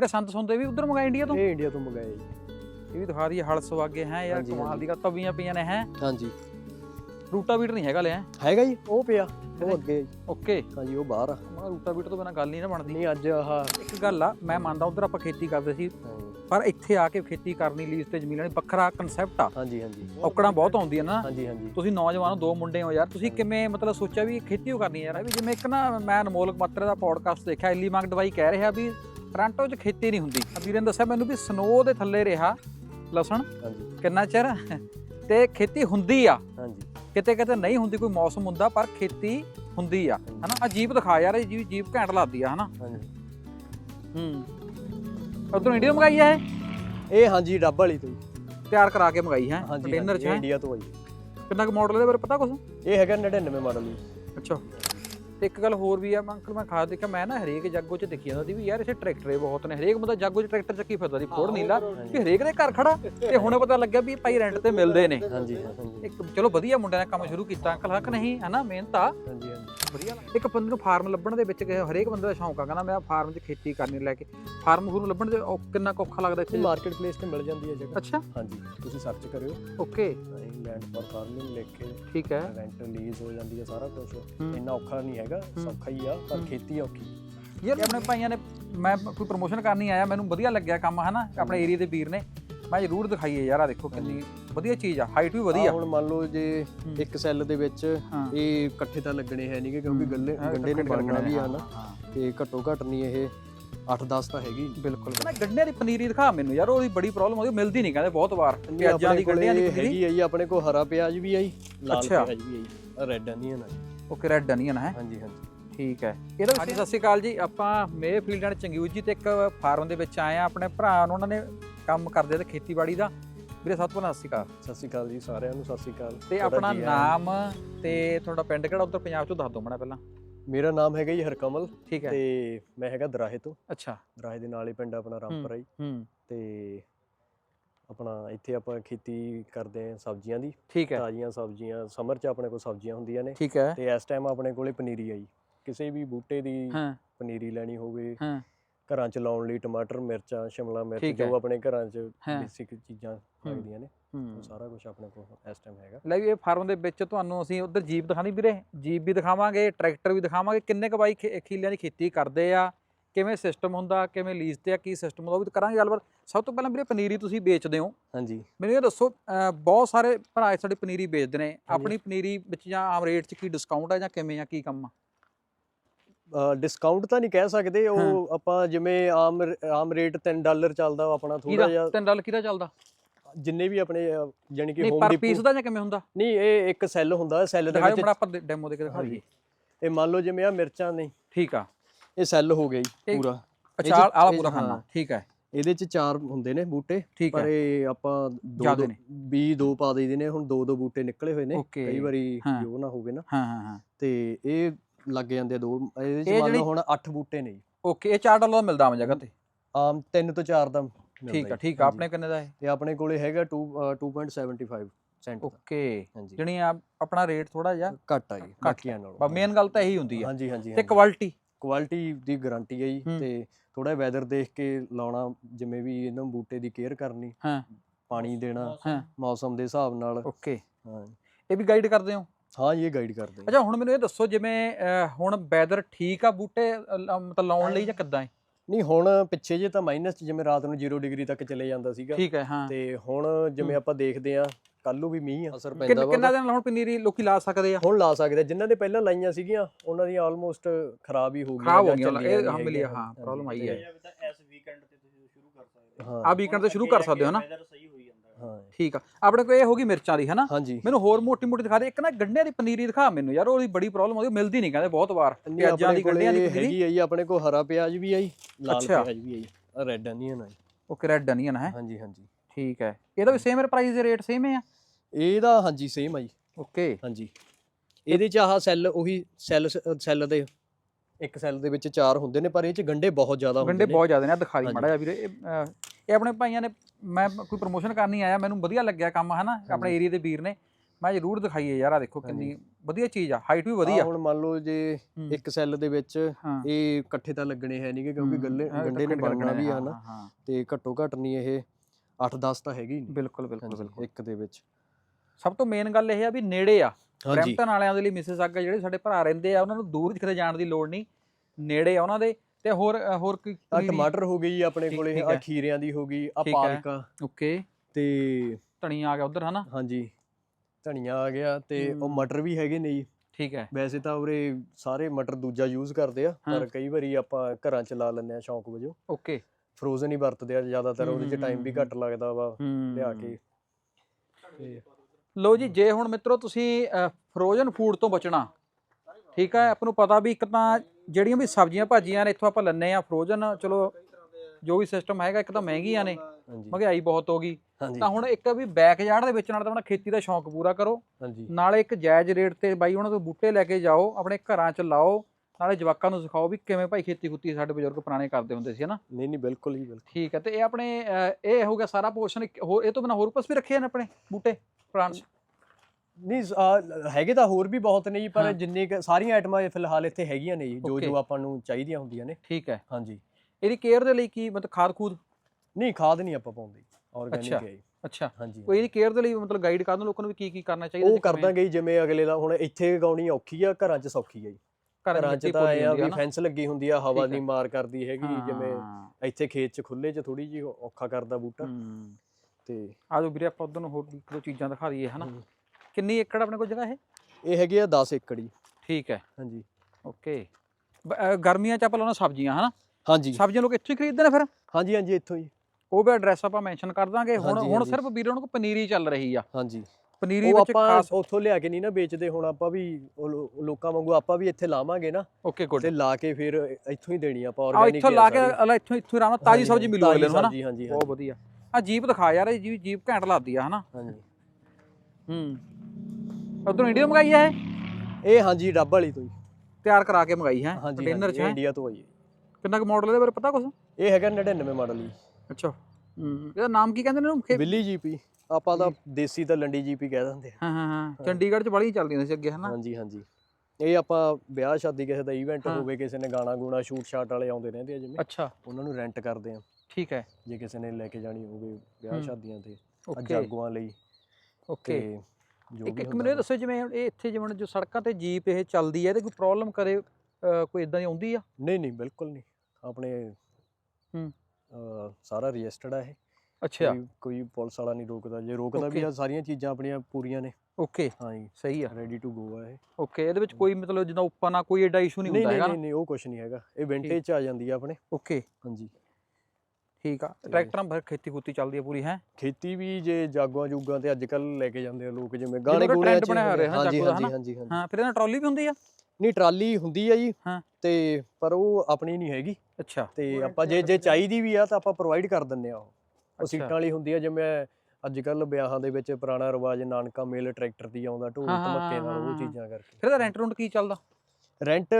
ਫਿਰ ਸੰਤ ਸੁੰਦੇ ਵੀ ਉਧਰ ਮੰਗਾਏ ਇੰਡੀਆ ਤੋਂ? ਇਹ ਇੰਡੀਆ ਤੋਂ ਮੰਗਾਏ ਜੀ। ਇਹ ਵੀ ਦਿਖਾ ਦਈਏ ਹਲ ਸਵਾਗੇ ਹੈ ਯਾਰ ਹਾਂਜੀ, ਕਮਾਲ। ਦੀ ਗੱਲ ਤਵੀਆਂ ਪਈਆਂ ਨੇ ਹੈ? ਹਾਂਜੀ। ਰੂਟਾ ਬੀਟ ਨਹੀਂ ਹੈਗਾ ਲਿਆ ਹੈਗਾ ਜੀ। ਉਹ ਪਿਆ। ਉਹ ਅੱਗੇ ਜੀ। ਓਕੇ। ਹਾਂਜੀ ਉਹ ਬਾਹਰ ਆ। ਮੈਂ ਰੂਟਾ ਬੀਟ ਤੋਂ ਬਿਨਾ ਗੱਲ ਨਹੀਂ ਨਾ ਬਣਦੀ। ਨਹੀਂ ਅੱਜ ਆਹ ਇੱਕ ਗੱਲ ਆ ਮੈਂ ਮੰਨਦਾ ਉਧਰ ਆਪਾਂ ਖੇਤੀ ਕਰਦੇ ਸੀ ਪਰ ਇੱਥੇ ਆ ਕੇ ਖੇਤੀ ਕਰਨੀ ਲੀਜ਼ ਤੇ ਜ਼ਮੀਨ ਲੈਣੀ ਵੱਖਰਾ ਕਨਸੈਪਟ ਆ। ਹਾਂਜੀ ਹਾਂਜੀ। ਔਕੜਾਂ ਬਹੁਤ ਆਉਂਦੀਆਂ ਨਾ। ਹਾਂਜੀ ਹਾਂਜੀ। ਤੁਸੀਂ ਨੌਜਵਾਨ ਹੋ, ਦੋ ਮੁੰਡੇ ਹੋ ਯਾਰ ਤੁਸੀਂ ਕਿਵੇਂ ਮਤਲਬ ਸੋਚਿਆ ਵੀ ਖੇਤੀ ਓ ਕਰਨੀ ਹੈ ਯਾਰ ਵੀ ਜਿਵੇਂ ਇੱਕ ਨਾ ਮੈਂ ਅਨਮੋਲ ਮਾਤਰੇ ਦਾ ਪੋਡਕਾਸਟ ਦੇਖਿਆ ਇੱਲੀ ਮੰਗ ਦਵਾਈ ਕਹਿ ਰਿਹਾ ਵੀ ਟ੍ਰਾਂਟੋ 'ਚ ਖੇਤੀ ਨਹੀਂ ਹੁੰਦੀ। ਵੀਰੇ ਨੇ ਦੱਸਿਆ ਮੈਨੂੰ ਵੀ ਸਨੋ ਦੇ ਥੱਲੇ ਰਿਹਾ ਲਸਣ। ਹਾਂਜੀ। ਕਿੰਨਾ ਚਿਰ? ਤੇ ਖੇਤੀ ਹੁੰਦੀ ਆ। ਹਾਂਜੀ। ਕਿਤੇ ਕਿਤੇ ਨਹੀਂ ਹੁੰਦੀ ਕੋਈ ਮੌਸਮ ਹੁੰਦਾ ਪਰ ਖੇਤੀ ਹੁੰਦੀ ਆ। ਹਨਾ ਅਜੀਬ ਦਿਖਾ ਯਾਰ ਇਹ ਜੀਵ ਜੀਵ ਘੈਂਟ ਲੱਗਦੀ ਆ ਹਨਾ। ਹਾਂਜੀ। ਹੂੰ। ਉਧਰੋਂ ਇੰਡੀਆ ਮੰਗਾਈ ਆ ਇਹ? ਇਹ ਹਾਂਜੀ ਡੱਬ ਵਾਲੀ ਤੋਂ। ਜੀ। ਤਿਆਰ ਕਰਾ ਕੇ ਮੰਗਾਈ ਹੈ ਹਾਂਜੀ ਕੰਟੇਨਰ ਹਾਂਜੀ, 'ਚ ਇਹ ਹੈ। ਇੰਡੀਆ ਤੋਂ ਆ ਜੀ। ਕਿੰਨਾ ਕੁ ਮਾਡਲ ਇਹਦੇ ਬਾਰੇ ਪਤਾ ਕੁਛ? ਇਹ ਹੈਗਾ 99 ਮਾਡਲ ਜੀ। ਅੱਛਾ। ਤੇ ਇੱਕ ਗੱਲ ਹੋਰ ਵੀ ਆ ਮੈਂ ਅੰਕਲ ਮੈਂ ਖਾਸ ਦੇਖਿਆ ਮੈਂ ਨਾ ਹਰੇਕ ਜਾਗੋ 'ਚ ਦੇਖੀ ਜਾਂਦਾ ਸੀ ਵੀ ਯਾਰ ਇੱਥੇ ਟਰੈਕਟਰ ਹੀ ਬਹੁਤ ਨੇ ਹਰੇਕ ਬੰਦਾ ਜਾਗੋ 'ਚ ਟਰੈਕਟਰ ਚੱਕੀ ਫਿਰਦਾ ਸੀ ਫੋੜ ਨੀਲਾ ਵੀ ਹਰੇਕ ਦੇ ਘਰ ਖੜਾ ਤੇ ਹੁਣ ਪਤਾ ਲੱਗਿਆ ਵੀ ਭਾਈ ਰੈਂਟ ਤੇ ਮਿਲਦੇ ਨੇ। ਹਾਂਜੀ ਹਾਂਜੀ। ਇੱਕ ਚਲੋ ਵਧੀਆ ਮੁੰਡਿਆਂ ਨੇ ਕੰਮ ਸ਼ੁਰੂ ਕੀਤਾ ਅੰਕਲ ਹੱਕ ਨਹੀਂ ਹਨਾ ਮਿਹਨਤ ਆ। ਹਾਂਜੀ ਹਾਂਜੀ। ਵਧੀਆ ਇੱਕ ਬੰਦੇ ਨੂੰ ਫਾਰਮ ਲੱਭਣ ਦੇ ਵਿੱਚ ਹਰੇਕ ਬੰਦੇ ਦਾ ਸ਼ੌਂਕ ਆ ਕਹਿੰਦਾ ਮੈਂ ਫਾਰਮ 'ਚ ਖੇਤੀ ਕਰਨੀ ਲੈ ਕੇ ਫਾਰਮ ਫੂਰਮ ਲੱਭਣ ਦੇ ਕਿੰਨਾ ਕੁ ਔਖਾ ਲੱਗਦਾ ਇੱਥੇ? ਮਾਰਕੀਟ ਪਲੇਸ ਤੇ ਮਿਲ ਜਾਂਦੀ ਹੈ ਜਗ੍ਹਾ। ਅੱਛਾ। ਹਾਂਜੀ ਤੁਸੀਂ ਸਰਚ ਕਰਿਓ। ਓਕੇ। ਲੈਂਡ ਫਾਰਮਿੰਗ ਲਿਖ ਕੇ ਠੀਕ ਹੈ। ਰੈਂਟ ਲੀਜ਼ ਹੋ ਜਾਂਦੀ ਹੈ ਸਾਰਾ ਕੁਝ ਹੂੰ। ਇੰਨਾ ਔਖਾ ਨਹੀਂ ਹੈਗਾ ਸੌਖਾ ਹੀ ਆ ਪਰ। ਖੇਤੀ ਔਖੀ। ਯਾਰ ਆਪਣੇ ਭਾਈਆਂ ਨੇ ਮੈਂ ਕੋਈ ਪ੍ਰੋਮੋਸ਼ਨ ਕਰਨੀ ਆਇਆ ਮੈਨੂੰ ਵਧੀਆ ਲੱਗਿਆ ਕੰਮ ਹਨਾ? ਆਪਣੇ ਏਰੀਆ ਦੇ ਵੀਰ ਨੇ। ਮੈਂ ਜ਼ਰੂਰ ਦਿਖਾਈਏ ਯਾਰ ਆ ਦੇਖੋ ਕਿੰਨੀ ਵਧੀਆ ਚੀਜ਼ ਆ ਹਾਈਟ ਵੀ ਵਧੀਆ। ਹੁਣ ਮੰਨ ਲਓ ਜੇ। ਇੱਕ ਸੈੱਲ ਦੇ ਵਿੱਚ। ਇਹ ਇਕੱਠੇ ਤਾਂ ਲੱਗਣੇ ਹੈ ਨਹੀਂਗੇ ਕਿਉਂਕਿ ਗੱਲੇ ਗੰਡੇ ਨੇ ਬਣਨਾ ਵੀ ਆ ਨਾ ਤੇ ਘੱਟੋ ਘੱਟ ਨਹੀਂ ਇਹ 8-10 ਤਾਂ ਹੈਗੀ। ਬਿਲਕੁਲ। ਨਾ ਗੰਡਿਆਂ ਦੀ ਪਨੀਰੀ ਦਿਖਾ ਮੈਨੂੰ ਯਾਰ ਉਹਦੀ ਬੜੀ ਪ੍ਰੋਬਲਮ ਆਉਂਦੀ ਮਿਲਦੀ ਨਹੀਂ ਕਹਿੰਦੇ ਬਹੁਤ ਵਾਰ। ਪਿਆਜ਼ਾਂ ਦੀ ਗੰਢਿਆਂ ਦੀ ਪਨੀਰੀ। ਹੈਗੀ ਆ ਜੀ ਆਪਣੇ ਕੋਲ ਹਰਾ ਪਿਆਜ਼ ਵੀ ਆ ਜੀ ਲਾਲ। ਪਿਆਜ਼ ਵੀ ਆ ਜੀ ਰੈੱਡ ਅਨੀਅਨ ਆ ਜੀ ਓਕੇ ਰੈੱਡ ਅਨੀਅਨ ਹੈ? ਹਾਂਜੀ ਹਾਂਜੀ। ਠੀਕ ਹੈ। ਇਹਦਾ ਹਾਂਜੀ ਸਤਿ ਸ਼੍ਰੀ ਅਕਾਲ ਜੀ। ਆਪਾਂ ਮੇ ਫੀਲਡ ਐਂਡ ਚੰਗਿਊਰ ਜੀ ਤੇ ਇੱਕ ਫਾਰਮ ਦੇ ਵਿੱਚ ਆਏ ਆ ਆਪਣੇ ਭਰਾ ਨੂੰ ਉਹਨਾਂ ਨੇ ਕੰਮ ਕਰਦੇ ਤੇ ਖੇਤੀਬਾੜੀ ਦਾ। ਵੀਰੇ ਸਭ ਤੋਂ ਪਹਿਲਾਂ ਸਤਿ ਸ਼੍ਰੀ ਅਕਾਲ। ਸਤਿ ਸ਼੍ਰੀ ਅਕਾਲ ਜੀ ਸਾਰਿਆਂ ਨੂੰ ਸਤਿ ਸ਼੍ਰੀ ਅਕਾਲ। ਤੇ ਆਪਣਾ। ਨਾਮ ਤੇ ਤੁਹਾਡਾ ਪਿੰਡ ਕਿਹੜਾ? ਉੱਧਰ ਪੰਜਾਬ ਚੋਂ ਦੱਸ ਦਿਓ ਮੜਾ ਪਹਿਲਾਂ। ਮੇਰਾ ਨਾਮ ਹੈਗਾ ਜੀ ਹਰਕਮਲ ਠੀਕ ਹੈ। ਤੇ ਮੈਂ ਹੈਗਾ ਦਰਾਹੇ ਤੋਂ। ਅੱਛਾ। ਦਰਾਹੇ ਦੇ ਨਾਲ ਹੀ ਪਿੰਡ ਆਪਣਾ ਰਾਮਪੁਰਾ ਜੀ। ਹੂੰ। ਤੇ ਆਪਣਾ ਇੱਥੇ ਆਪਾਂ ਖੇਤੀ ਕਰਦੇ ਹਾਂ ਸਬਜ਼ੀਆਂ ਦੀ ਠੀਕ ਹੈ। ਤਾਜ਼ੀਆਂ ਸਬਜ਼ੀਆਂ ਸਮਰ 'ਚ ਆਪਣੇ ਕੋਲ ਸਬਜ਼ੀਆਂ ਹੁੰਦੀਆਂ ਨੇ ਠੀਕ ਹੈ। ਤੇ ਇਸ ਟਾਈਮ ਆਪਣੇ ਕੋਲੇ ਪਨੀਰੀ ਆਈ ਕਿਸੇ ਵੀ ਬੂਟੇ ਦੀ ਪਨੀਰੀ ਲੈਣੀ ਹੋਵੇ ਹਾਂ। ਘਰਾਂ 'ਚ ਲਾਉਣ ਲਈ ਟਮਾਟਰ ਮਿਰਚਾਂ ਸ਼ਿਮਲਾ ਮਿਰਚ। ਜੋ ਆਪਣੇ ਘਰਾਂ 'ਚ। ਬੇਸਿਕ ਚੀਜ਼ਾਂ ਲੱਗਦੀਆਂ ਨੇ ਉਹ ਸਾਰਾ ਕੁਝ ਆਪਣੇ ਕੋਲ ਇਸ ਟਾਈਮ ਹੈਗਾ। ਲੈ ਵੀ ਇਹ ਫਾਰਮ ਦੇ ਵਿੱਚ ਤੁਹਾਨੂੰ ਅਸੀਂ ਉਧਰ ਜੀਪ ਦਿਖਾਣੀ ਵੀਰੇ। ਜੀਪ ਵੀ ਦਿਖਾਵਾਂਗੇ ਟਰੈਕਟਰ ਵੀ ਦਿਖਾਵਾਂਗੇ। ਕਿੰਨੇ ਕੁ ਬਾਈ ਖੇ- ਖੀਲਿਆਂ ਦੀ ਖੇਤੀ ਕਰਦੇ ਆ। ਕਿਵੇਂ ਸਿਸਟਮ ਹੁੰਦਾ ਕਿਵੇਂ ਲੀਜ਼ ਤੇ ਆ ਕੀ ਸਿਸਟਮ ਹੁੰਦਾ ਉਹ ਵੀ ਕਰਾਂਗੇ ਗੱਲਬਾਤ। ਸਭ ਤੋਂ ਪਹਿਲਾਂ ਵੀਰੇ ਪਨੀਰੀ ਤੁਸੀਂ ਵੇਚਦੇ ਹੋ। ਹਾਂਜੀ। ਮੈਨੂੰ ਇਹ ਦੱਸੋ ਬਹੁਤ ਸਾਰੇ ਭਰਾ ਸਾਡੀ ਪਨੀਰੀ ਵੇਚਦੇ ਨੇ। ਆਪਣੀ ਪਨੀਰੀ ਵਿੱਚ ਜਾਂ ਆਮ ਰੇਟ 'ਚ ਕੀ ਡਿਸਕਾਊਂਟ ਹੈ ਜਾਂ ਕਿਵੇਂ ਆ ਕੀ ਕੰਮ ਆ? ਡਿਸਕਾਊਂਟ ਤਾਂ ਨਹੀਂ ਕਹਿ ਸਕਦੇ। ਉਹ ਆਪਾਂ ਜਿਵੇਂ ਆਮ ਆਮ ਰੇਟ 3 ਡਾਲਰ ਚੱਲਦਾ ਆਪਣਾ ਥੋੜਾ ਜਿਹਾ 3 ਡਾਲਰ ਕਿਹਦਾ ਚੱਲਦਾ? ਜਿੰਨੇ ਵੀ ਆਪਣੇ ਜਾਣੀ ਕਿ ਹੋਮ ਪਰ ਪੀਸ ਡਿਪੋ ਦਾ ਜਾਂ ਕਿਵੇਂ ਹੁੰਦਾ? ਨਹੀਂ ਇਹ ਇੱਕ ਸੈੱਲ ਹੁੰਦਾ ਸੈੱਲ ਦੇ ਵਿੱਚ ਆਪਾਂ ਡੈਮੋ ਦੇ ਕੇ ਦਿਖਾ। ਦਈਏ। ਇਹ ਮੰਨ ਲਓ ਜਿਵੇਂ ਆ ਮਿਰਚਾਂ ਨੇ। ਠੀਕ ਆ। ਇਹ ਸੈੱਲ ਹੋ ਗਿਆ ਜੀ ਇਹ- ਪੂਰਾ। ਅੱਛਾ ਆਲਾ ਇਹ ਪੂਰਾ ਹਾਂ। ਠੀਕ ਹੈ। ਇਹਦੇ ਚ ਚਾਰ ਹੁੰਦੇ ਨੇ ਬੂਟੇ ਪਰ ਇਹ ਆਪਾਂ ਦੋ ਦੋ। ਬੀ ਦੋ ਪਾ ਦੇਈਦੇ ਨੇ। ਹੁਣ ਦੋ ਦੋ ਬੂਟੇ ਨਿਕਲੇ ਹੋਏ ਨੇ। ਕਈ ਵਾਰੀ। ਜੋ ਨਾ ਹੋਵੇ ਨਾ। ਹਾਂ ਹਾਂ ਹਾਂ। ਤੇ ਇਹ ਲੱਗ ਜਾਂਦੇ ਆ ਦੋ। ਇਹਦੇ ਚ ਇਹ ਮੰਨ ਲਓ ਹੁਣ 8 ਬੂਟੇ ਨੇ ਓਕੇ ਇਹ 4 ਡਾਲਰ ਦਾ ਮਿਲਦਾ ਆਮ ਜਗ੍ਹਾ ਤੇ? ਆਮ 3 ਤੋਂ 4 ਦਾ ਮਿਲਦਾ ਠੀਕ ਆ। ਠੀਕ ਆ। ਆਪਣੇ ਕਿੰਨੇ ਦਾ ਹੈ ਤੇ ਆਪਣੇ ਕੋਲੇ ਹੈਗਾ 2 2.75 ਸੈਂਟ ਓਕੇ। ਜਣੀ ਆ ਆਪਣਾ ਰੇਟ ਥੋੜਾ ਜਿਹਾ ਘੱਟ ਆ ਜੀ ਬਾਕੀਆਂ ਨਾਲੋਂ। ਮੇਨ ਗੱਲ ਤਾਂ ਇਹੀ ਹੁੰਦੀ ਆ। ਹਾਂਜੀ ਹਾਂਜੀ ਤੇ ਕੁਆਲਿਟੀ ਕੁਆਲਿਟੀ ਦੀ ਗਾਰੰਟੀ ਹੈ ਜੀ। ਤੇ ਥੋੜਾ ਵੈਦਰ ਦੇਖ ਕੇ ਲਾਉਣਾ ਜਿਵੇਂ ਵੀ ਇਹਨਾਂ ਬੂਟੇ ਦੀ ਕੇਅਰ ਕਰਨੀ ਹਾਂ। ਪਾਣੀ ਦੇਣਾ ਹਾਂ। ਮੌਸਮ ਦੇ ਹਿਸਾਬ ਨਾਲ। ਓਕੇ ਹਾਂ। ਇਹ ਵੀ ਗਾਈਡ ਕਰਦੇ ਹੋ? ਹਾਂ ਜੀ, ਇਹ ਗਾਈਡ ਕਰਦੇ। ਅੱਛਾ ਹੁਣ ਮੈਨੂੰ ਇਹ ਦੱਸੋ ਜਿਵੇਂ ਹੁਣ ਵੈਦਰ ਠੀਕ ਆ ਬੂਟੇ ਮਤਲਬ ਲਾਉਣ ਲਈ ਜਾਂ ਕਿੱਦਾਂ ਹੈ ਨਹੀਂ ਹੁਣ ਪਿੱਛੇ ਜੇ ਤਾਂ ਮਾਈਨਸ ਜਿਵੇਂ ਰਾਤ ਨੂੰ 0 ਡਿਗਰੀ ਤੱਕ ਚਲੇ ਜਾਂਦਾ ਸੀਗਾ। ਠੀਕ ਹੈ ਹਾਂ। ਤੇ ਹੁਣ ਜਿਵੇਂ ਆਪਾਂ ਦੇਖਦੇ ਆ ਕੱਲ ਨੂੰ ਵੀ ਮੀਂਹ ਆ। ਅਸਰ ਪੈਂਦਾ ਕਿੰਨ- ਵਾ। ਕਿੰਨਾ ਦਿਨ ਹੁਣ ਪਨੀਰੀ ਲੋਕੀ ਲਾ ਸਕਦੇ ਆ? ਹੁਣ ਲਾ ਸਕਦੇ ਆ। ਜਿਨ੍ਹਾਂ ਦੇ ਪਹਿਲਾਂ ਲਾਈਆਂ ਸੀਗੀਆਂ ਉਹਨਾਂ ਦੀਆਂ ਆਲਮੋਸਟ ਖਰਾਬ ਹੀ ਹੋ ਗਈਆਂ ਖਰਾਬ ਹੋ ਗਈਆਂ। ਇਹ ਮਿਲੀ। ਹਾਂ ਪ੍ਰੋਬਲਮ ਆਈ ਤੇ- ਹੈ ਇਸ ਵੀਕਐਂਡ ਤੇ ਤੁਸੀਂ ਸ਼ੁਰੂ ਕਰ ਸਕਦੇ ਹੋ। ਹਾਂ। ਆ ਵੀਕਐਂਡ ਤੋਂ ਸ਼ੁਰੂ ਕਰ ਸਕਦੇ ਹੋ ਨਾ? ਵੈਦਰ ਸਹੀ ਹੋਈ ਜਾਂਦਾ ਹਾਂ। ਠੀਕ ਆ। ਆਪਣੇ ਕੋਲ ਇਹ ਹੋ ਗਈ ਮਿਰਚਾਂ ਦੀ ਹਨਾ ਮੈਨੂੰ ਹੋਰ ਮੋਟੀ ਮੋਟੀ ਦਿਖਾ ਦੇ। ਇੱਕ ਨਾ ਗੰਢਿਆਂ ਦੀ ਪਨੀਰੀ ਦਿਖਾ ਮੈਨੂੰ। ਯਾਰ ਉਹਦੀ ਬੜੀ ਪ੍ਰੋਬਲਮ ਆਉਂਦੀ ਮਿਲਦੀ ਨਹੀਂ ਕਹਿੰਦੇ ਬਹੁਤ ਵਾਰ। ਪਿਆਜ਼ਾਂ ਦੀ ਗੰਢਿਆਂ ਦੀ ਪਨੀਰੀ। ਹੈਗੀ ਆ ਜੀ ਆਪਣੇ ਕੋਲ ਹਰਾ ਪਿਆਜ਼ ਵੀ ਆ ਜੀ ਲਾਲ। ਪਿਆਜ਼ ਵੀ ਆ ਜੀ। ਰੈੱਡ ਅਨੀਅਨ ਆ ਜੀ। ਓਕੇ ਰੈੱਡ ਅਨੀਅਨ ਹੈ? ਹਾਂਜੀ ਹਾਂਜੀ। ਠੀਕ ਹੈ। ਇਹਦਾ ਵੀ ਸੇਮ ਪ੍ਰਾਈਸ ਦੇ ਰੇਟ ਸੇਮ ਹੈ ਇਹਦਾ ਹਾਂਜੀ ਸੇਮ ਆ ਜੀ। ਓਕੇ ਹਾਂਜੀ। ਇਹਦੇ ਚ ਆਹ ਸੈੱਲ ਉਹੀ ਸੈੱਲ ਸੈੱਲ ਦੇ ਇੱਕ ਸੈੱਲ ਦੇ ਵਿੱਚ ਚਾਰ ਹੁੰਦੇ ਨੇ ਪਰ ਇਹ ਚ ਗੰਡੇ ਬਹੁਤ ਜ਼ਿਆਦਾ ਹੁੰਦੇ ਗੰਡੇ ਨੇ। ਬਹੁਤ ਜ਼ਿਆਦਾ ਨੇ ਆਹ ਦਿਖਾ ਦੀ। ਮਾੜਾ ਜਿਹਾ ਵੀਰੇ। ਇਹ, ਅਹ, ਇਹ ਆਪਣੇ ਭਾਈਆਂ ਨੇ ਮੈਂ ਕੋਈ ਪ੍ਰੋਮੋਸ਼ਨ ਕਰਨੀ ਆਇਆ ਮੈਨੂੰ ਵਧੀਆ ਲੱਗਿਆ ਕੰਮ ਹਨਾ? ਆਪਣੇ ਏਰੀਆ ਦੇ ਵੀਰ ਨੇ। ਮੈਂ ਜ਼ਰੂਰ ਦਿਖਾਈਏ ਯਾਰ ਆ ਦੇਖੋ। ਕਿੰਨੀ ਵਧੀਆ ਚੀਜ਼ ਆ ਹਾਈਟ ਵੀ ਆਹ ਵਧੀਆ ਹੁਣ ਮੰਨ ਲਓ ਜੇ ਹੂੰ, ਇੱਕ ਸੈੱਲ ਦੇ ਵਿੱਚ ਹਾਂ। ਇਹ ਇਕੱਠੇ ਤਾਂ ਲੱਗਣੇ ਹੈ ਨਹੀਂਗੇ ਕਿਉਂਕਿ ਹੂੰ, ਗੱਲੇ ਹਾਂ, ਗੰਡੇ ਨੇ ਬਣਨਾ ਵੀ ਆ ਹਨਾ ਹਾਂ, ਹਾਂ। ਤੇ ਘੱਟੋ ਘੱਟ ਨਹੀਂ ਇਹ 8-10 ਤਾਂ ਹੈਗੀ ਬਿਲਕੁਲ ਬਿਲਕੁਲ ਬਿਲਕੁਲ। ਇੱਕ ਦੇ ਵਿੱਚ। ਸਭ ਤੋਂ ਮੇਨ ਗੱਲ ਇਹ ਆ ਵੀ ਨੇੜੇ ਆ। ਬ੍ਰੈਂਪਟਨ ਵਾਲਿਆਂ ਦੇ ਲਈ ਮਿਸਿਸ ਅੱਗਾ ਜਿਹੜੇ ਸਾਡੇ ਭਰਾ ਰਹਿੰਦੇ ਆ ਉਹਨਾਂ ਨੂੰ ਦੂਰ ਕਿਤੇ ਜਾਣ ਦੀ ਲੋੜ ਨਹੀਂ। ਨੇੜੇ ਆ ਉਹਨਾਂ ਦੇ। ਤੇ ਹੋਰ ਹੋਰ ਕੀ ਟਮਾਟਰ ਹੋ ਗਈ ਆਪਣੇ ਕੋਲੇ ਆ। ਖੀਰਿਆਂ ਦੀ ਹੋ ਗਈ ਆ। ਪਾਲਕ। ਓਕੇ। ਤੇ ਧਨੀਆ ਆ ਗਿਆ ਉਧਰ ਹਨਾ? ਹਾਂਜੀ। ਧਨੀਆ ਆ ਗਿਆ ਤੇ ਉਹ। ਮਟਰ ਵੀ ਹੈਗੇ ਨੇ ਜੀ। ਠੀਕ ਹੈ। ਵੈਸੇ ਤਾਂ ਉਰੇ ਸਾਰੇ ਮਟਰ ਦੂਜਾ ਯੂਜ਼ ਕਰਦੇ ਆ। ਪਰ ਕਈ ਵਾਰੀ ਆਪਾਂ ਘਰਾਂ ਚ ਲਾ ਲੈਂਦੇ ਆ ਸ਼ੌਂਕ ਵਜੋਂ। ਓਕੇ। ਫਰੋਜ਼ਨ ਹੀ ਵਰਤਦੇ ਆ ਜ਼ਿਆਦਾਤਰ ਉਹਦੇ ਚ ਟਾਈਮ ਵੀ ਘੱਟ ਲੱਗਦਾ ਵਾ ਲਿਆ ਕੇ। ਲੋ ਜੀ ਜੇ ਹੁਣ ਮਿੱਤਰੋ ਤੁਸੀਂ ਫਰੋਜ਼ਨ ਫੂਡ ਤੋਂ ਬਚਣਾ ਠੀਕ ਹੈ ਆਪਾਂ ਨੂੰ ਪਤਾ ਵੀ ਇੱਕ ਤਾਂ ਜਿਹੜੀਆਂ ਵੀ ਸਬਜ਼ੀਆਂ ਭਾਜੀਆਂ ਨੇ ਇੱਥੋਂ ਆਪਾਂ ਲੈਂਦੇ ਆ ਫਰੋਜ਼ਨ ਚਲੋ ਜੋ ਵੀ ਸਿਸਟਮ ਹੈਗਾ ਇੱਕ ਤਾਂ ਮਹਿੰਗੀਆਂ ਨੇ ਮਹਿੰਗਾਈ ਬਹੁਤ ਹੋ ਗਈ। ਤਾਂ ਹੁਣ ਇੱਕ ਵੀ ਬੈਕਯਾਰਡ ਦੇ ਵਿੱਚ ਨਾਲ ਤਾਂ ਆਪਣਾ ਖੇਤੀ ਦਾ ਸ਼ੌਂਕ ਪੂਰਾ ਕਰੋ ਨਾਲੇ ਇੱਕ ਜਾਇਜ਼ ਰੇਟ ਤੇ ਬਾਈ ਉਹਨਾਂ ਤੋਂ ਬੂਟੇ ਲੈ ਕੇ ਜਾਓ ਆਪਣੇ ਘਰਾਂ 'ਚ ਲਾਓ ਨਾਲੇ ਜਵਾਕਾਂ ਨੂੰ ਸਿਖਾਓ ਵੀ ਕਿਵੇਂ ਭਾਈ ਖੇਤੀ ਖੁੱਤੀ ਸਾਡੇ ਬਜ਼ੁਰਗ ਪੁਰਾਣੇ ਕਰਦੇ ਹੁੰਦੇ ਸੀ ਹਨਾ ਨਹੀਂ ਨਹੀਂ ਬਿਲਕੁਲ ਹੀ ਬਿਲਕੁਲ। ਠੀਕ ਹੈ ਤੇ ਇਹ ਆਪਣੇ ਇਹ ਹੋ ਗਿਆ ਸਾਰਾ ਪੋਰਸ਼ਨ ਇਹ ਤੋਂ ਬਿਨਾ ਹੋਰ ਕੁਛ ਵੀ ਰੱਖੇ ਨੇ ਆਪਣੇ ਬੂਟੇ ਪ੍ਰਾਂਟਸ ਨਹੀਂ ਹੈਗੇ ਤਾਂ ਹੋਰ ਵੀ ਬਹੁਤ ਨੇ ਜੀ ਪਰ। ਜਿੰਨੇ ਸਾਰੀਆਂ ਆਈਟਮਾਂ ਇਹ ਫਿਲਹਾਲ ਇੱਥੇ ਹੈਗੀਆਂ ਨੇ ਜੀ ਜੋ ਆਪਾਂ ਨੂੰ ਚਾਹੀਦੀਆਂ ਹੁੰਦੀਆਂ ਨੇ। ਠੀਕ ਹੈ। ਹਾਂਜੀ। ਇਹਦੀ ਕੇਅਰ ਦੇ ਲਈ ਕੀ ਮਤਲਬ ਖਾਦ ਖੂਦ? ਨਹੀਂ ਖਾਦ ਨਹੀਂ ਆਪਾਂ ਪਾਉਂਦੇ ਆਰਗੈਨਿਕ। ਹੈ ਜੀ ਅੱਛਾ। ਹਾਂਜੀ ਕੋਈ ਇਹਦੀ ਕੇਅਰ ਦੇ ਲਈ ਮਤਲਬ ਗਾਈਡ ਕਰਨ ਲੋਕਾਂ ਨੂੰ ਵੀ ਕੀ ਕੀ ਕਰਨਾ ਚਾਹੀਦਾ ਉਹ ਜੀ, ਕਿਵੇਂ? ਕਰਦਾ ਗਈ ਜਿਵੇਂ ਅਗਲੇ ਦਾ ਹੁਣ ਇੱਥੇ ਗਾਉਣੀ ਔਖੀ ਆ ਘਰਾਂ 'ਚ ਸੌਖੀ ਆ ਜੀ। ਘਰਾਂ 'ਚ ਤਾਂ ਇਹ ਆ ਵੀ। ਫੈਂਸ ਲੱਗੀ ਹੁੰਦੀ ਆ ਹਵਾ। ਨਹੀਂ ਮਾਰ ਕਰਦੀ ਹੈਗੀ ਜਿਵੇਂ ਇੱਥੇ ਖੇਤ 'ਚ ਖੁੱਲੇ 'ਚ ਥੋੜੀ ਜਿਹੀ ਔਖਾ ਕਰਦਾ ਬੂਟਾ। ਤੇ ਆ ਜਾਓ ਵੀਰੇ ਆਪਾਂ ਉਧਰ ਨੂੰ ਹੋਰ ਦੋ ਚੀਜ਼ਾਂ ਦਿਖਾ ਦਈਏ ਹਨਾ। ਕਿੰਨੀ ਏਕੜ ਆਪਣੇ ਕੋਲ ਜਗ੍ਹਾ ਇਹ? ਇਹ ਹੈਗੇ ਆ 10 ਏਕੜ ਜੀ ਠੀਕ ਹੈ। ਹਾਂਜੀ। ਓਕੇ। ਗਰਮੀਆਂ ਚ ਆਪਾਂ ਲਾਉਣਾ ਸਬਜ਼ੀਆਂ ਹਨਾ? ਹਾਂਜੀ। ਸਬਜ਼ੀਆਂ ਲੋਕ ਇੱਥੋਂ ਹੀ ਖਰੀਦਦੇ ਨੇ ਫਿਰ? ਹਾਂਜੀ ਹਾਂਜੀ ਇੱਥੋਂ ਹੀ। ਉਹ ਵੀ ਐਡਰੈਸ ਆਪਾਂ ਮੈਂਸ਼ਨ ਕਰ ਦਾਂਗੇ। ਹੁਣ ਹੁਣ। ਸਿਰਫ ਵੀਰਾਂ ਨੂੰ ਪਨੀਰੀ ਚੱਲ ਰਹੀ ਆ। ਹਾਂਜੀ। ਪਨੀਰੀ ਵਿੱਚ ਖਾਸ ਉੱਥੋਂ ਲਿਆ ਕੇ ਨਹੀਂ ਨਾ ਵੇਚਦੇ ਹੁਣ ਆਪਾਂ ਵੀ ਲੋਕਾਂ ਵਾਂਗੂ ਆਪਾਂ ਵੀ ਇੱਥੇ ਲਾਵਾਂਗੇ ਨਾ। Okay good. ਤੇ ਲਾ ਕੇ ਫਿਰ ਇੱਥੋਂ ਹੀ ਦੇਣੀ ਆਪਾਂ ਆਰਗੈਨਿਕ ਇੱਥੋਂ ਲਾ ਕੇ ਅਲਾ ਇੱਥੋਂ ਇੱਥੋਂ ਆਰਾਮ ਤਾਜ਼ੀ ਸਬਜ਼ੀ ਮਿਲੂ ਅਗਲੇ ਨੂੰ ਹਨਾ? ਹਾਂਜੀ ਹਾਂਜੀ ਬਹੁਤ ਵਧੀਆ। ਆ ਜੀਪ ਦਿਖਾ ਯਾਰ ਇਹ ਜੀਪ ਜੀਪ ਘੈਂਟ ਲੱਗਦੀ ਆ ਹਨਾ? ਹਾਂਜੀ। ਹੂੰ। ਉਧਰੋਂ ਇੰਡੀਆ ਮੰਗਾਈ ਆ ਇਹ? ਹਾਂਜੀ ਡੱਬ ਵਾਲੀ ਤੋਂ ਹੀ। ਤਿਆਰ ਕਰਾ ਕੇ ਮੰਗਾਈ ਹੈ? ਕੰਟੇਨਰ ਚ ਹੈ? ਇੰਡੀਆ ਤੋਂ ਆਈ ਹੈ। ਕਿੰਨਾ ਕੁ ਮਾਡਲ ਇਹਦੇ ਬਾਰੇ ਪਤਾ ਕੁਛ? ਇਹ ਹੈਗਾ 99 ਮਾਡਲ ਜੀ। ਅੱਛਾ। ਹੂੰ ਇਹਦਾ ਨਾਮ ਕੀ ਕਹਿੰਦੇ ਨੇ ਇਹਨੂੰ? ਖੇ- ਵਿੱਲੀ ਜੀਪੀ ਆਪਾਂ ਤਾਂ ਦੇਸੀ ਤਾਂ ਲੰਡੀ ਜੀਪੀ ਕਹਿ ਦਿੰਦੇ ਆ। ਹਾਂ ਹਾਂ ਹਾਂ। ਚੰਡੀਗੜ੍ਹ ਚ ਬੜੀਆਂ ਚੱਲਦੀਆਂ ਸੀ ਅੱਗੇ ਹਨਾ? ਹਾਂਜੀ ਹਾਂਜੀ। ਇਹ ਆਪਾਂ ਵਿਆਹ ਸ਼ਾਦੀ ਕਿਸੇ ਦਾ ਇਵੈਂਟ। ਹੋਵੇ ਕਿਸੇ ਨੇ ਗਾਣਾ ਗੂਣਾ ਸ਼ੂਟ ਸ਼ਾਟ ਵਾਲੇ ਆਉਂਦੇ ਰਹਿੰਦੇ ਆ ਜਿਵੇਂ। ਅੱਛਾ। ਉਹਨਾਂ ਨੂੰ ਰੈਂਟ ਕਰਦੇ ਆ। ਠੀਕ ਹੈ। ਜੇ ਕਿਸੇ ਨੇ ਲੈ ਕੇ ਜਾਣੀ ਹੋਵੇ ਵਿਆਹ। ਸ਼ਾਦੀਆਂ ਤੇ ਜਾਗੋਆਂ ਲਈ। ਓਕੇ। ਤੇ ਇੱਕ ਇੱਕ ਹੁੰਦਾ ਮੈਨੂੰ ਇਹ ਦੱਸੋ ਜਿਵੇਂ ਇਹ ਇੱਥੇ ਜਿਵੇਂ ਜੋ ਸੜਕਾਂ ਤੇ ਜੀਪ ਇਹ ਚੱਲਦੀ ਹੈ ਇਹਦੇ ਕੋਈ ਪ੍ਰੋਬਲਮ ਕਰੇ ਕੋਈ ਇਦਾਂ ਦੀ ਆਉਂਦੀ ਆ? ਨਹੀਂ ਨਹੀਂ ਬਿਲਕੁਲ ਨਹੀਂ। ਆਪਣੇ ਹੂੰ। ਸਾਰਾ ਰਜਿਸਟਰਡ ਆ ਇਹ। ਅੱਛਾ। ਕੋਈ ਕੋਈ ਪੁਲਿਸ ਵਾਲਾ ਨਹੀਂ ਰੋਕਦਾ ਜੇ ਰੋਕਦਾ ਵੀ Okay. ਆ ਸਾਰੀਆਂ ਚੀਜ਼ਾਂ ਆਪਣੀਆਂ ਪੂਰੀਆਂ ਨੇ। ਓਕੇ ਹਾਂਜੀ ਸਹੀ ਆ। ਰੈਡੀ ਟੂ ਗੋ ਆ ਇਹ। ਓਕੇ ਇਹਦੇ ਵਿੱਚ ਕੋਈ ਮਤਲਬ ਜਿੱਦਾਂ ਉੱਪਰ ਨਾ ਕੋਈ ਐਡਾ ਇਸ਼ੂ ਨਹੀਂ ਨਹੀਂ ਹੁੰਦਾ ਹੈਗਾ ਨਹੀਂ ਨਹੀਂ ਉਹ ਕੁਝ ਨਹੀਂ ਹੈਗਾ। ਇਹ ਵਿੰਟੇਜ ਚ ਆ ਜਾਂਦੀ ਆ ਆਪਣੇ। ਓਕੇ ਹਾਂਜੀ ਠੀਕ ਆ। ਤੇ- ਟਰੈਕਟਰਾਂ ਪਰ ਖੇਤੀ ਖੂਤੀ ਚੱਲਦੀ ਆ ਪੂਰੀ ਹੈ? ਖੇਤੀ ਵੀ ਜੇ ਜਾਗੋਆਂ ਜੂਗਾਂ ਤੇ ਅੱਜ ਕੱਲ ਲੈ ਕੇ ਜਾਂਦੇ ਆ ਲੋਕ ਜਿਵੇਂ ਉਹਦਾ ਗਾਣੇ trend ਬਣਿਆ ਹੋਇਆ। ਨਾ ਹਾਂਜੀ ਜਾਗੋ ਦਾ, ਹਾਂਜੀ ਹਨਾ? ਹਾਂਜੀ ਹਾਂਜੀ ਹਾਂ ਫਿਰ ਇਹਨਾਂ ਟਰਾਲੀ ਵੀ ਹੁੰਦੀ ਆ? ਨਹੀਂ ਟਰਾਲੀ ਹੁੰਦੀ ਆ ਜੀ ਹਾਂ। ਤੇ ਪਰ ਉਹ ਆਪਣੀ ਨਹੀਂ ਹੈਗੀ। ਅੱਛਾ। ਤੇ ਆਪਾਂ ਜੇ ਜੇ ਚਾਹੀਦੀ ਵੀ ਆ ਤਾਂ ਆਪਾਂ ਪ੍ਰੋਵਾਈਡ ਕਰ ਦਿੰਨੇ ਆ ਉਹ। ਉਹ। ਸੀਟਾਂ ਵਾਲੀ ਹੁੰਦੀ ਆ ਜਿਵੇਂ ਅੱਜ ਕੱਲ ਵਿਆਹਾਂ ਦੇ ਵਿੱਚ ਪੁਰਾਣਾ ਰਿਵਾਜ ਨਾਨਕਾ ਮੇਲ ਟਰੈਕਟਰ ਦੀ ਆਉਂਦਾ ਢੋਲ ਧਮੱਕੇ ਨਾਲ ਉਹ। ਚੀਜ਼ਾਂ ਕਰਕੇ ਫਿਰ ਇਹਦਾ ਰੈਂਟ ਰੂੰਟ ਕੀ ਚੱਲਦਾ ਰੈਂਟ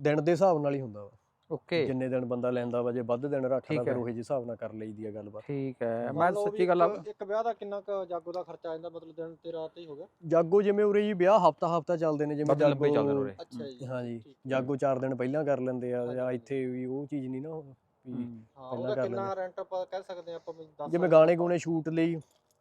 ਦਿਨ ਦੇ ਹਿਸਾਬ ਨਾਲ ਹੀ ਹੁੰਦਾ ਵਾ ਓਕੇ ਜਿੰਨੇ ਦਿਨ ਬੰਦਾ ਲੈਂਦਾ ਵਾ ਜੇ ਵੱਧ ਦਿਨ ਰੱਖਦਾ ਫਿਰ। ਉਹੇ ਜਿਹੇ ਹਿਸਾਬ ਨਾਲ ਕਰ ਲਈਦੀ ਆ ਗੱਲਬਾਤ ਠੀਕ ਹੈ ਮੈਂ ਸੱਚੀ ਗੱਲ ਆ ਇੱਕ- ਵਿਆਹ ਦਾ ਕਿੰਨਾ ਕੁ ਜਾਗੋ ਦਾ ਖਰਚਾ ਆ ਜਾਂਦਾ ਮਤਲਬ ਦਿਨ ਤੇ ਰਾਤ ਹੀ ਹੋ ਗਿਆ ਜਾਗੋ ਜਿਵੇਂ ਉਰੇ ਜੀ ਵਿਆਹ ਹਫਤਾ ਹਫਤਾ ਚੱਲਦੇ ਨੇ ਜਿਵੇਂ ਜਾਗੋ ਉਰੇ ਅੱਛਾ ਜੀ। ਜਾਗੋ 4 ਦਿਨ ਪਹਿਲਾਂ ਕਰ ਲੈਂਦੇ ਆ ਜਾਂ। ਇੱਥੇ ਵੀ ਉਹ ਚੀਜ਼ ਨਹੀਂ ਨਾ ਵੀ ਹੂੰ। ਹਾਂ ਪਹਿਲਾਂ ਉਹਦਾ ਕਰ ਕਿੰਨਾ ਰੈਂਟ ਆਪਾਂ ਕਹਿ ਸਕਦੇ ਹਾਂ ਆਪਾਂ ਵੀ ਦੱਸ ਜਿਵੇਂ ਗਾਣੇ। ਗੂਣੇ ਸ਼ੂਟ ਲਈ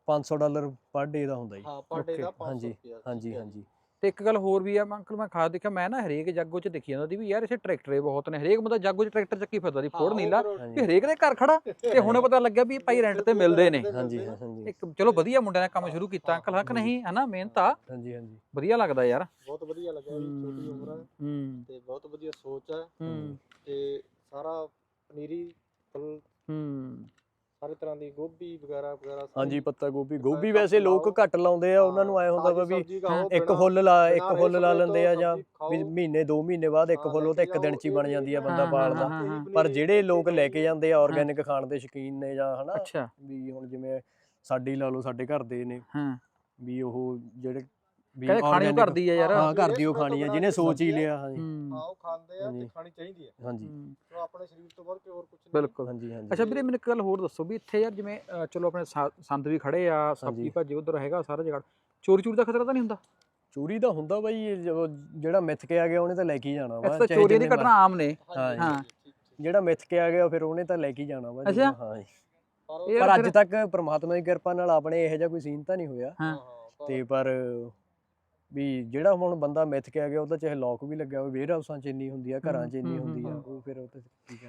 500 ਡਾਲਰ ਪਰ ਡੇ ਦਾ ਹੁੰਦਾ ਜੀ। ਹਾਂ ਪਰ ਡੇ Okay, ਦਾ 500 ਹਾਂਜੀ, ਰੁਪਿਆ ਹਾਂਜੀ ਹਾਂਜੀ। ਤੇ ਇੱਕ ਗੱਲ ਹੋਰ ਵੀ ਆ ਮੈਂ ਅੰਕਲ ਮੈਂ ਖਾਸ ਦੇਖਿਆ ਮੈਂ ਨਾ ਹਰੇਕ ਜਾਗੋ 'ਚ ਦੇਖੀ ਜਾਂਦਾ ਦੀ ਵੀ ਯਾਰ ਇੱਥੇ ਟਰੈਕਟਰ ਬਹੁਤ ਨੇ ਹਰੇਕ ਬੰਦਾ ਜਾਗੋ 'ਚ ਟਰੈਕਟਰ ਚੱਕੀ ਫਿਰਦਾ ਦੀ ਫੋੜ ਨੀਲਾ ਹਾਂਜੀ। ਵੀ ਹਰੇਕ ਦੇ ਘਰ ਖੜਾ ਤੇ ਹੁਣੇ ਪਤਾ ਲੱਗਿਆ ਵੀ ਭਾਈ ਰੈਂਟ ਤੇ ਮਿਲਦੇ ਨੇ। ਹਾਂਜੀ ਹਾਂਜੀ ਇੱਕ ਚਲੋ ਵਧੀਆ ਮੁੰਡਿਆਂ ਨੇ ਕੰਮ ਸ਼ੁਰੂ ਕੀਤਾ ਅੰਕਲ ਹੱਕ ਨਹੀਂ ਹਨਾ ਮਿਹਨਤ ਆ। ਹਾਂਜੀ ਹਾਂਜੀ। ਵਧੀਆ ਲੱਗਦਾ ਯਾਰ। ਬਹੁਤ ਵਧੀਆ ਲੱਗਿਆ ਜੀ ਛੋਟੀ ਉਮਰ ਹੈ ਹੂੰ। ਤੇ ਬਹੁਤ ਵਧੀਆ ਸੋਚ ਹੈ ਹੂੰ। ਤੇ ਸਾਰਾ ਪਨੀਰੀ ਫੁੱਲ ਹੂੰ। ਸਾਰੇ ਤਰ੍ਹਾਂ ਦੀ ਗੋਭੀ ਵਗੈਰਾ ਵਗੈਰਾ ਸਾਰੀ ਹਾਂਜੀ ਪੱਤਾ ਗੋਭੀ। ਗੋਭੀ ਵੈਸੇ ਲੋਕ। ਘੱਟ ਲਾਉਂਦੇ ਆ ਉਹਨਾਂ ਨੂੰ ਐ ਹੁੰਦਾ ਵਾ ਤਾਜ਼ੀ ਵੀ ਸਬਜ਼ੀ ਖਾਓ, ਇੱਕ ਬਿਨਾਂ- ਫੁੱਲ ਲਾ ਇੱਕ ਬਿਨਾਂ ਫੁੱਲ ਲਾ ਲੈਂਦੇ ਆ ਜਾਂ ਸਬਜ਼ੀ ਖਾਓ। ਵੀ ਮਹੀਨੇ 2 ਮਹੀਨੇ ਬਾਅਦ ਇੱਕ ਹਾਂ, ਫੁੱਲ ਉਹ ਤਾਂ ਇੱਕ ਦਿਨ ਚ ਹੀ ਬਣ ਜਾਂਦੀ ਆ ਬੰਦਾ ਹਾਂ, ਪਾਲਦਾ। ਹਾਂ, ਹਾਂ। ਪਰ ਜਿਹੜੇ ਲੋਕ ਲੈ ਕੇ ਜਾਂਦੇ ਆ ਆਰਗੈਨਿਕ ਖਾਣ ਦੇ ਸ਼ੌਕੀਨ ਨੇ ਜਾਂ ਹਨਾ ਅੱਛਾ। ਵੀ ਹੁਣ ਜਿਵੇਂ ਸਾਡੇ ਲਾ ਲਓ ਸਾਡੇ ਘਰ ਦੇ ਨੇ। ਹਾਂ। ਵੀ ਉਹ ਜਿਹੜੇ ਕਹਿੰਦੇ ਖਾਣੀ ਕਰਦੀ ਆ ਯਾਰ ਹਾਂ ਘਰ ਦੀ ਉਹ ਖਾਣੀ ਆ ਜਿਹਨੇ ਸੋਚ ਹੀ ਆ। ਲਿਆ ਹਾਂਜੀ ਹੂੰ ਉਹ ਖਾਂਦੇ ਆ ਤੇ। ਖਾਣੀ ਚਾਹੀਦੀ ਹੈ ਹਾਂਜੀ। ਉਹ ਆਪਣੇ ਸਰੀਰ ਤੋਂ ਵੱਧ ਕੇ ਹੋਰ ਕੁਝ ਨਹੀਂ ਬਿਲਕੁਲ ਹਾਂਜੀ ਹਾਂਜੀ ਅੱਛਾ ਵੀਰੇ ਮੈਨੂੰ ਇੱਕ ਗੱਲ ਹੋਰ ਦੱਸੋ ਵੀ ਇੱਥੇ ਯਾਰ ਜਿਵੇਂ ਚਲੋ ਆਪਣੇ ਸੰਦ ਵੀ ਖੜੇ ਆ ਸਬਜ਼ੀ। ਭਾਜੀ ਉਧਰ ਹੈਗਾ ਸਾਰਾ ਜਗ੍ਹਾ ਚੋਰੀ ਚੋਰੀ ਦਾ ਖਤਰਾ ਤਾਂ ਨਹੀਂ ਹੁੰਦਾ ਚੋਰੀ ਦਾ ਹੁੰਦਾ ਬਾਈ ਜਿਹੜਾ ਮਿੱਥ ਕੇ ਆ ਗਿਆ ਉਹਨੇ ਤਾਂ ਲੈ ਕੇ ਜਾਣਾ ਵਾ ਚਾਹੇ ਚੋਰੀਆਂ ਦੀ ਘਟਨਾ ਆਮ ਨੇ ਹਾਂ। ਜਿਹੜਾ ਮਿੱਥ ਕੇ ਆ ਗਿਆ ਫਿਰ ਉਹਨੇ ਤਾਂ ਲੈ ਕੇ ਜਾਣਾ ਵਾ ਅੱਛਾ। ਹਾਂ। ਪਰ ਅੱਜ ਤੱਕ ਪ੍ਰਮਾਤਮਾ ਦੀ ਕਿਰਪਾ ਨਾਲ ਆਪਣੇ ਇਹੋ ਜਿਹਾ ਕੋਈ ਸੀਨ ਤਾਂ ਨਹੀਂ ਹੋਇਆ ਹਾਂ। ਤੇ ਪਰ ਵੀ ਜਿਹੜਾ ਹੁਣ ਬੰਦਾ ਮਿੱਥ ਕੇ ਆ ਗਿਆ ਉਹਦਾ ਚਾਹੇ ਲੋਕ ਵੀ ਲੱਗਿਆ ਹੋਵੇ ਵੇਅਰ ਹਾਊਸਾਂ 'ਚ ਇੰਨੀ ਹੁੰਦੀ ਆ ਘਰਾਂ 'ਚ ਇੰਨੀ ਹੁੰਦੀ ਆ। ਉਹ ਫਿਰ ਉਹ ਤੇ।